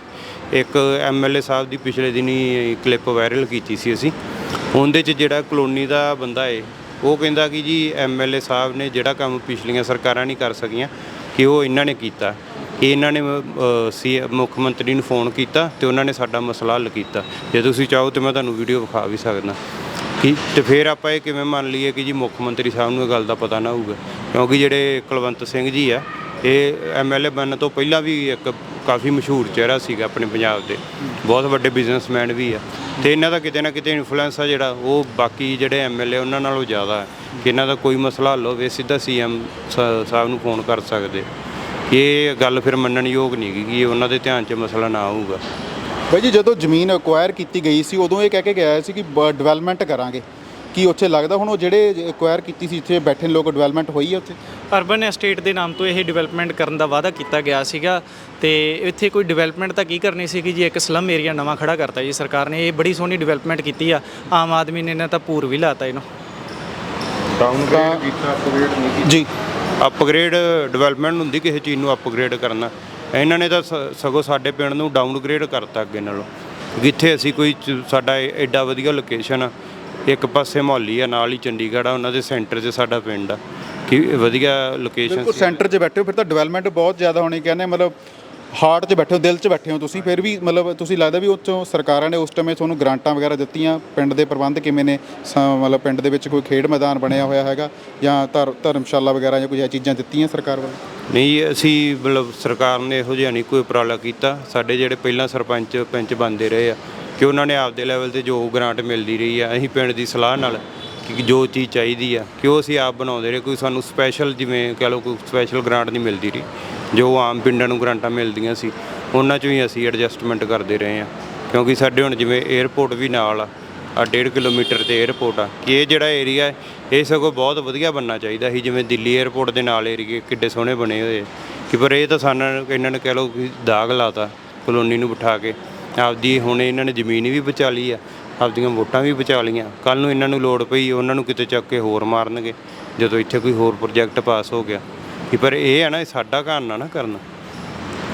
ਇੱਕ ਐਮਐਲਏ ਸਾਹਿਬ ਦੀ ਪਿਛਲੇ ਦਿਨੀ ਕਲਿੱਪ ਵਾਇਰਲ ਕੀਤੀ ਸੀ ਅਸੀਂ। ਉਹਦੇ 'ਚ ਜਿਹੜਾ ਕਲੋਨੀ ਦਾ ਬੰਦਾ ਏ, ਉਹ ਕਹਿੰਦਾ ਕਿ ਜੀ ਐਮਐਲਏ ਸਾਹਿਬ ਨੇ ਜਿਹੜਾ ਕੰਮ ਪਿਛਲੀਆਂ ਸਰਕਾਰਾਂ ਨਹੀਂ ਕਰ ਸਕੀਆਂ, ਕਿ ਉਹ ਇਹਨਾਂ ਨੇ ਕੀਤਾ। ਕਿ ਇਹਨਾਂ ਨੇ ਸੀ, ਮੁੱਖ ਮੰਤਰੀ ਨੂੰ ਫੋਨ ਕੀਤਾ ਤੇ ਉਹਨਾਂ ਨੇ ਸਾਡਾ ਮਸਲਾ ਹੱਲ ਕੀਤਾ। ਜੇ ਤੁਸੀਂ ਚਾਹੋ ਤੇ ਮੈਂ ਤੁਹਾਨੂੰ ਵੀਡੀਓ ਵਿਖਾ ਵੀ ਸਕਦਾ। ਕਿ ਤੇ ਫਿਰ ਆਪਾਂ ਇਹ ਕਿਵੇਂ ਮੰਨ ਲਈਏ ਕਿ ਜੀ ਮੁੱਖ ਮੰਤਰੀ ਸਾਹਿਬ ਨੂੰ ਇਹ ਗੱਲ ਦਾ ਪਤਾ ਨਾ ਹੋਊਗਾ। ਕਿਉਂਕਿ ਜਿਹੜੇ ਕੁਲਵੰਤ ਸਿੰਘ ਜੀ ਆ ਇਹ ਐਮਐਲਏ ਬਣਨ ਤੋਂ ਪਹਿਲਾਂ ਵੀ ਇੱਕ ਕਾਫੀ ਮਸ਼ਹੂਰ ਚਿਹਰਾ ਸੀਗਾ ਆਪਣੇ ਪੰਜਾਬ ਦੇ। ਬਹੁਤ ਵੱਡੇ ਬਿਜ਼ਨਸਮੈਨ ਵੀ ਆ। ਤੇ ਇਹਨਾਂ ਦਾ ਕਿਤੇ ਨਾ ਕਿਤੇ ਇਨਫਲੂਐਂਸ ਆ ਜਿਹੜਾ, ਉਹ ਬਾਕੀ ਜਿਹੜੇ ਐਮਐਲਏ ਉਹਨਾਂ ਨਾਲੋਂ ਜ਼ਿਆਦਾ ਹੈ ਕਿ ਇਹਨਾਂ ਦਾ ਕੋਈ ਮਸਲਾ ਹੱਲ ਹੋਵੇ, ਸਿੱਧਾ ਸੀਐਮ ਸਾਹਿਬ ਨੂੰ ਫੋਨ ਕਰ ਸਕਦੇ। ਇਹ ਗੱਲ ਫਿਰ ਮੰਨਣ ਯੋਗ ਨਹੀਂ ਕਿ ਉਹਨਾਂ ਦੇ ਧਿਆਨ 'ਚ ਮਸਲਾ ਨਾ ਆਊਗਾ
ਬਾਈ ਜੀ, ਜਦੋਂ ਜ਼ਮੀਨ ਅਕਵਾਇਰ ਕੀਤੀ ਗਈ ਸੀ, ਉਦੋਂ ਇਹ ਕਹਿ ਕੇ ਗਿਆ ਸੀ ਕਿ ਡਿਵੈਲਪਮੈਂਟ ਕਰਾਂਗੇ। ਕੀ ਉੱਥੇ ਲੱਗਦਾ ਹੁਣ ਉਹ ਜਿਹੜੇ ਐਕਵਾਇਰ ਕੀਤੀ ਸੀ ਇੱਥੇ ਬੈਠੇ ਲੋਕ ਡਿਵੈਲਪਮੈਂਟ ਹੋਈ ਹੈ ਉੱਥੇ?
ਅਰਬਨ ਐਸਟੇਟ ਦੇ ਨਾਮ ਤੋਂ ਇਹ ਡਿਵੈਲਪਮੈਂਟ ਕਰਨ ਦਾ ਵਾਅਦਾ ਕੀਤਾ ਗਿਆ ਸੀਗਾ ਤੇ ਇੱਥੇ ਕੋਈ ਡਿਵੈਲਪਮੈਂਟ ਤਾਂ ਕੀ ਕਰਨੀ ਸੀਗੀ ਜੀ? ਇੱਕ ਸਲਮ ਏਰੀਆ ਨਵਾਂ ਖੜਾ ਕਰਤਾ ਜੀ ਸਰਕਾਰ ਨੇ। ਇਹ ਬੜੀ ਸੋਹਣੀ ਡਿਵੈਲਪਮੈਂਟ ਕੀਤੀ ਆ। ਆਮ ਆਦਮੀ ਨੇ ਨਾ ਤਾਂ ਪੂਰ ਵੀ ਲਾਤਾ ਇਹਨੂੰ।
ਡਾਊਨਗ੍ਰੇਡ ਕੀਤਾ ਅਪਗ੍ਰੇਡ ਨਹੀਂ
ਜੀ।
ਅਪਗ੍ਰੇਡ ਡਿਵੈਲਪਮੈਂਟ ਹੁੰਦੀ ਕਿਸੇ ਚੀਜ਼ ਨੂੰ ਅਪਗ੍ਰੇਡ ਕਰਨਾ ਇਹਨਾਂ ਨੇ ਤਾਂ ਸ- ਸਗੋਂ ਸਾਡੇ ਪਿੰਡ ਨੂੰ ਡਾਊਨਗ੍ਰੇਡ ਕਰਤਾ ਅੱਗੇ ਨਾਲੋਂ। ਜਿੱਥੇ ਅਸੀਂ ਕੋਈ ਸਾਡਾ ਐਡਾ ਵਧੀਆ ਲੋਕੇਸ਼ਨ ਆ। ਇੱਕ ਪਾਸੇ ਮੌਲੀ ਆ ਨਾਲ ਹੀ ਚੰਡੀਗੜ੍ਹ ਆ ਉਹਨਾਂ ਦੇ ਸੈਂਟਰ 'ਚ ਸਾਡਾ ਪਿੰਡ ਆ। ਕਿ ਵਧੀਆ ਲੋਕੇਸ਼ਨ
ਬਿਲਕੁਲ ਸੈਂਟਰ 'ਚ ਬੈਠੇ ਹੋ ਫਿਰ ਤਾਂ ਡਿਵੈਲਪਮੈਂਟ ਬਹੁਤ ਜ਼ਿਆਦਾ ਹੋਣੀ ਕਹਿੰਦੇ ਮਤਲਬ ਹਾਰਟ 'ਚ ਬੈਠੇ ਹੋ ਦਿਲ 'ਚ ਬੈਠੇ ਹੋ ਤੁਸੀਂ ਫਿਰ ਵੀ ਮਤਲਬ ਤੁਸੀਂ ਲੱਗਦਾ ਵੀ ਉੱਥੋਂ ਸਰਕਾਰਾਂ ਨੇ ਉਸ ਟਾਈਮੇ ਤੁਹਾਨੂੰ ਗ੍ਰਾਂਟਾਂ ਵਗੈਰਾ ਦਿੱਤੀਆਂ ਪਿੰਡ ਦੇ ਪ੍ਰਬੰਧ ਕਿਵੇਂ ਨੇ? ਸ- ਮਤਲਬ ਪਿੰਡ ਦੇ ਵਿੱਚ ਕੋਈ ਖੇਡ ਮੈਦਾਨ ਬਣਿਆ ਹੋਇਆ ਹੈਗਾ ਜਾਂ ਧਰ ਧਰਮਸ਼ਾਲਾ ਵਗੈਰਾ ਜਾਂ ਕੋਈ ਇਹ ਚੀਜ਼ਾਂ ਦਿੱਤੀਆਂ ਸਰਕਾਰ ਵੱਲੋਂ?
ਨਹੀਂ ਅਸੀਂ ਮਤਲਬ ਸਰਕਾਰ ਨੇ ਇਹੋ ਜਿਹਾ ਨਹੀਂ ਕੋਈ ਉਪਰਾਲਾ ਕੀਤਾ। ਸਾਡੇ ਜਿਹੜੇ ਪਹਿਲਾਂ ਸਰਪੰਚ ਪੰਚ ਬੰਦੇ ਰਹੇ ਆ ਕਿ ਉਹਨਾਂ ਨੇ ਆਪਦੇ ਲੈਵਲ ਤੇ ਜੋ ਗ੍ਰਾਂਟ ਮਿਲਦੀ ਰਹੀ ਆ, ਅਸੀਂ ਪਿੰਡ ਦੀ ਸਲਾਹ ਨਾਲ ਕਿ ਜੋ ਚੀਜ਼ ਚਾਹੀਦੀ ਆ, ਕਿ ਉਹ ਅਸੀਂ ਆਪ ਬਣਾਉਂਦੇ ਰਹੇ, ਕੋਈ ਸਾਨੂੰ ਸਪੈਸ਼ਲ ਜਿਵੇਂ ਕਹ ਲਓ ਕੋਈ ਸਪੈਸ਼ਲ ਗ੍ਰਾਂਟ ਨਹੀਂ ਮਿਲਦੀ ਰਹੀ। ਜੋ ਆਮ ਪਿੰਡਾਂ ਨੂੰ ਗ੍ਰਾਂਟਾਂ ਮਿਲਦੀਆਂ ਸੀ, ਉਹਨਾਂ 'ਚ ਵੀ ਅਸੀਂ ਐਡਜਸਟਮੈਂਟ ਕਰਦੇ ਰਹੇ ਆ। ਕਿਉਂਕਿ ਸਾਡੇ ਹੁਣ ਜਿਵੇਂ 에어ਪੋਰਟ ਵੀ ਨਾਲ ਆ ਆ 1.5 ਕਿਲੋਮੀਟਰ ਤੇ 에어ਪੋਰਟ ਆ, ਕਿ ਇਹ ਜਿਹੜਾ ਏਰੀਆ ਹੈ ਇਹ ਸਗੋਂ ਬਹੁਤ ਵਧੀਆ ਬਣਨਾ ਚਾਹੀਦਾ ਸੀ। ਜਿਵੇਂ ਦਿੱਲੀ 에어ਪੋਰਟ ਦੇ ਨਾਲ ਏਰੀਏ ਕਿੱਡੇ ਸੋਹਣੇ ਬਣੇ ਹੋਏ ਕਿ ਪਰ ਇਹ ਤਾਂ ਸਾਨੂੰ ਇਹਨਾਂ ਨੇ ਕਹਿ ਲਓ ਕਿ ਦਾਗ ਲਾਤਾ ਕਲੋਨੀ ਨੂੰ ਬਿਠਾ ਕੇ। ਆਪਦੀ ਹੁਣ ਇਹਨਾਂ ਨੇ ਜ਼ਮੀਨ ਵੀ ਬਚਾ ਲਈ ਆ, ਆਪਦੀਆਂ ਵੋਟਾਂ ਵੀ ਬਚਾ ਲਈਆਂ। ਕੱਲ ਨੂੰ ਇਹਨਾਂ ਨੂੰ ਲੋੜ ਪਈ, ਉਹਨਾਂ ਨੂੰ ਕਿਤੇ ਚੱਕ ਕੇ ਹੋਰ ਮਾਰਨਗੇ, ਜਦੋਂ ਇੱਥੇ ਕੋਈ ਹੋਰ ਪ੍ਰੋਜੈਕਟ ਪਾਸ ਹੋ ਗਿਆ। ਕਿ ਪਰ ਇਹ ਆ ਨਾ, ਇਹ ਸਾਡਾ ਘਰ ਨਾ ਨਾ ਕਰਨਾ।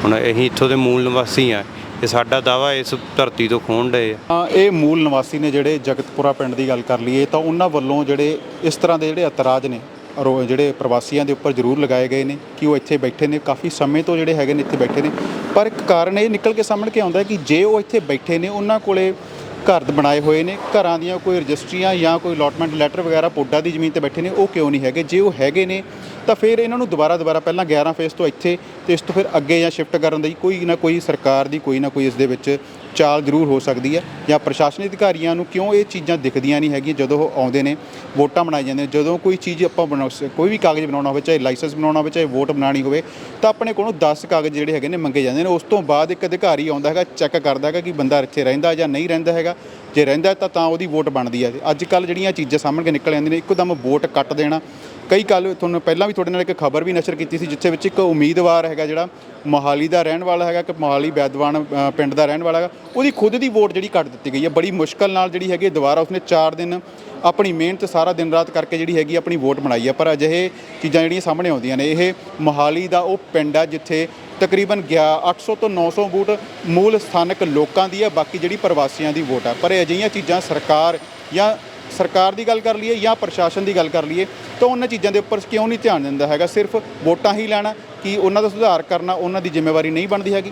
ਹੁਣ ਅਸੀਂ ਇੱਥੋਂ ਦੇ ਮੂਲ ਨਿਵਾਸੀ ਆ, ਇਹ ਸਾਡਾ ਦਾਵਾ ਇਸ ਧਰਤੀ ਤੋਂ ਖੋਣ ਡਏ ਆ।
ਹਾਂ, ਇਹ ਮੂਲ ਨਿਵਾਸੀ ਨੇ ਜਿਹੜੇ ਜਗਤਪੁਰਾ ਪਿੰਡ ਦੀ ਗੱਲ ਕਰ ਲਈਏ, ਤਾਂ ਉਹਨਾਂ ਵੱਲੋਂ ਜਿਹੜੇ ਇਸ ਤਰ੍ਹਾਂ ਦੇ ਜਿਹੜੇ ਇਤਰਾਜ਼ ਨੇ ਰੋ- ਜਿਹੜੇ ਪ੍ਰਵਾਸੀਆਂ ਦੇ ਉੱਪਰ ਜ਼ਰੂਰ ਲਗਾਏ ਗਏ ਨੇ ਕਿ ਉਹ ਇੱਥੇ ਬੈਠੇ ਨੇ, ਕਾਫੀ ਸਮੇਂ ਤੋਂ ਜਿਹੜੇ ਹੈਗੇ ਨੇ ਇੱਥੇ ਬੈਠੇ ਨੇ। ਪਰ ਇੱਕ ਕਾਰਨ ਇਹ ਨਿਕਲ ਕੇ ਸਾਹਮਣੇ ਕੇ ਆਉਂਦਾ ਹੈ ਕਿ ਜੇ ਉਹ ਇੱਥੇ ਬੈਠੇ ਨੇ, ਉਹਨਾਂ ਕੋਲੇ ਘਰ ਬਣਾਏ ਹੋਏ ਨੇ, ਘਰਾਂ ਦੀਆਂ ਕੋਈ ਰਜਿਸਟਰੀਆਂ ਜਾਂ ਕੋਈ ਅਲੋਟਮੈਂਟ ਲੈਟਰ ਵਗੈਰਾ ਪੋਡਾ ਦੀ ਜ਼ਮੀਨ ਤੇ ਬੈਠੇ ਨੇ, ਉਹ ਕਿਉਂ ਨਹੀਂ ਹੈਗੇ? ਜੇ ਉਹ ਹੈਗੇ ਨੇ, ਤਾਂ ਫਿਰ ਇਹਨਾਂ ਨੂੰ ਦੁਬਾਰਾ ਦੁਬਾਰਾ ਪਹਿਲਾਂ 11 ਫੇਸ ਤੋਂ ਇੱਥੇ ਤੇ ਇਸ ਤੋਂ ਫਿਰ ਅੱਗੇ ਜਾਂ ਸ਼ਿਫਟ ਕਰਨ ਦੀ ਕੋਈ ਨਾ ਕੋਈ ਸਰਕਾਰ ਦੀ, ਕੋਈ ਨਾ ਕੋਈ ਇਸ ਦੇ ਵਿੱਚ ਚਾਲ ਜ਼ਰੂਰ ਹੋ ਸਕਦੀ ਹੈ ਜਾਂ ਪ੍ਰਸ਼ਾਸਨਿਕ ਅਧਿਕਾਰੀਆਂ ਨੂੰ ਕਿਉਂ ਇਹ ਚੀਜ਼ਾਂ ਦਿਖਦੀਆਂ ਨਹੀਂ ਹੈਗੀਆਂ ਜਦੋਂ ਉਹ ਆਉਂਦੇ ਨੇ, ਵੋਟਾਂ ਬਣਾਈ ਜਾਂਦੇ ਨੇ, ਜਦੋਂ ਕੋਈ ਚੀਜ਼ ਆਪਾਂ ਬਣਾ, ਕੋਈ ਵੀ ਕਾਗਜ਼ ਬਣਾਉਣਾ ਹੋਵੇ, ਚਾਹੇ ਲਾਇਸੈਂਸ ਬਣਾਉਣਾ ਹੋਵੇ, ਚਾਹੇ ਵੋਟ ਬਣਾਉਣੀ ਹੋਵੇ, ਤਾਂ ਆਪਣੇ ਕੋਲੋਂ 10 ਕਾਗਜ਼ ਜਿਹੜੇ ਹੈਗੇ ਨੇ ਮੰਗੇ ਜਾਂਦੇ ਨੇ। ਉਸ ਤੋਂ ਬਾਅਦ ਇੱਕ ਅਧਿਕਾਰੀ ਆਉਂਦਾ ਹੈਗਾ, ਚੈੱਕ ਕਰਦਾ ਹੈਗਾ ਕਿ ਬੰਦਾ ਇੱਥੇ ਰਹਿੰਦਾ ਜਾਂ ਨਹੀਂ ਰਹਿੰਦਾ ਹੈਗਾ। ਜੇ ਰਹਿੰਦਾ ਤਾਂ ਤਾਂ ਉਹਦੀ ਵੋਟ ਬਣਦੀ ਹੈ। ਅੱਜ ਕੱਲ ਜਿਹੜੀਆਂ ਚੀਜ਼ਾਂ ਸਾਹਮਣੇ ਨਿਕਲ ਆਉਂਦੀਆਂ ਨੇ, ਇੱਕਦਮ ਵੋਟ ਕੱਟ ਦੇਣਾ ਕਈ ਕੱਲ ਤੁਹਾਨੂੰ ਪਹਿਲਾਂ ਵੀ ਤੁਹਾਡੇ ਨਾਲ ਇੱਕ ਖਬਰ ਵੀ ਨਸ਼ਰ ਕੀਤੀ ਸੀ, ਜਿੱਥੇ ਵਿੱਚ ਇੱਕ ਉਮੀਦਵਾਰ ਹੈਗਾ ਜਿਹੜਾ ਮੋਹਾਲੀ ਦਾ ਰਹਿਣ ਵਾਲਾ ਹੈਗਾ ਕਿ ਮੋਹਾਲੀ ਬੈਦਵਾਨ ਪਿੰਡ ਦਾ ਰਹਿਣ ਵਾਲਾ ਹੈਗਾ। ਉਹਦੀ ਖੁਦ ਦੀ ਵੋਟ ਜਿਹੜੀ ਕੱਟ ਦਿੱਤੀ ਗਈ ਹੈ। ਬੜੀ ਮੁਸ਼ਕਲ ਨਾਲ ਜਿਹੜੀ ਹੈਗੀ ਦੁਬਾਰਾ ਉਸਨੇ 4 ਦਿਨ ਆਪਣੀ ਮਿਹਨਤ ਸਾਰਾ ਦਿਨ ਰਾਤ ਕਰਕੇ ਜਿਹੜੀ ਹੈਗੀ ਆਪਣੀ ਵੋਟ ਬਣਾਈ ਹੈ। ਪਰ ਅਜਿਹੇ ਚੀਜ਼ਾਂ ਜਿਹੜੀਆਂ ਸਾਹਮਣੇ ਆਉਂਦੀਆਂ ਨੇ, ਇਹ ਮੋਹਾਲੀ ਦਾ ਉਹ ਪਿੰਡ ਆ ਜਿੱਥੇ ਤਕਰੀਬਨ ਗਿਆ 800 ਤੋਂ 900 ਵੋਟ ਮੂਲ ਸਥਾਨਕ ਲੋਕਾਂ ਦੀ ਹੈ, ਬਾਕੀ ਜਿਹੜੀ ਪ੍ਰਵਾਸੀਆਂ ਦੀ ਵੋਟ ਹੈ। ਪਰ ਇਹ ਅਜਿਹੀਆਂ ਚੀਜ਼ਾਂ ਸਰਕਾਰ ਜਾਂ ਸਰਕਾਰ ਦੀ ਗੱਲ ਕਰ ਲਈਏ ਜਾਂ ਪ੍ਰਸ਼ਾਸਨ ਦੀ ਗੱਲ ਕਰ ਲਈਏ ਤਾਂ ਉਹਨਾਂ ਚੀਜ਼ਾਂ ਦੇ ਉੱਪਰ ਕਿਉਂ ਨਹੀਂ ਧਿਆਨ ਦਿੰਦਾ ਹੈਗਾ? ਸਿਰਫ ਵੋਟਾਂ ਹੀ ਲੈਣਾ, ਕਿ ਉਹਨਾਂ ਦਾ ਸੁਧਾਰ ਕਰਨਾ, ਉਹਨਾਂ ਦੀ ਜ਼ਿੰਮੇਵਾਰੀ ਨਹੀਂ ਬਣਦੀ ਹੈਗੀ?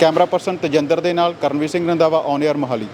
ਕੈਮਰਾ ਪਰਸਨ ਤਜਿੰਦਰ ਦੇ ਨਾਲ ਕਰਨਵੀਰ ਸਿੰਘ ਰੰਧਾਵਾ ਔਨ 에ਅਰ ਮੋਹਾਲੀ।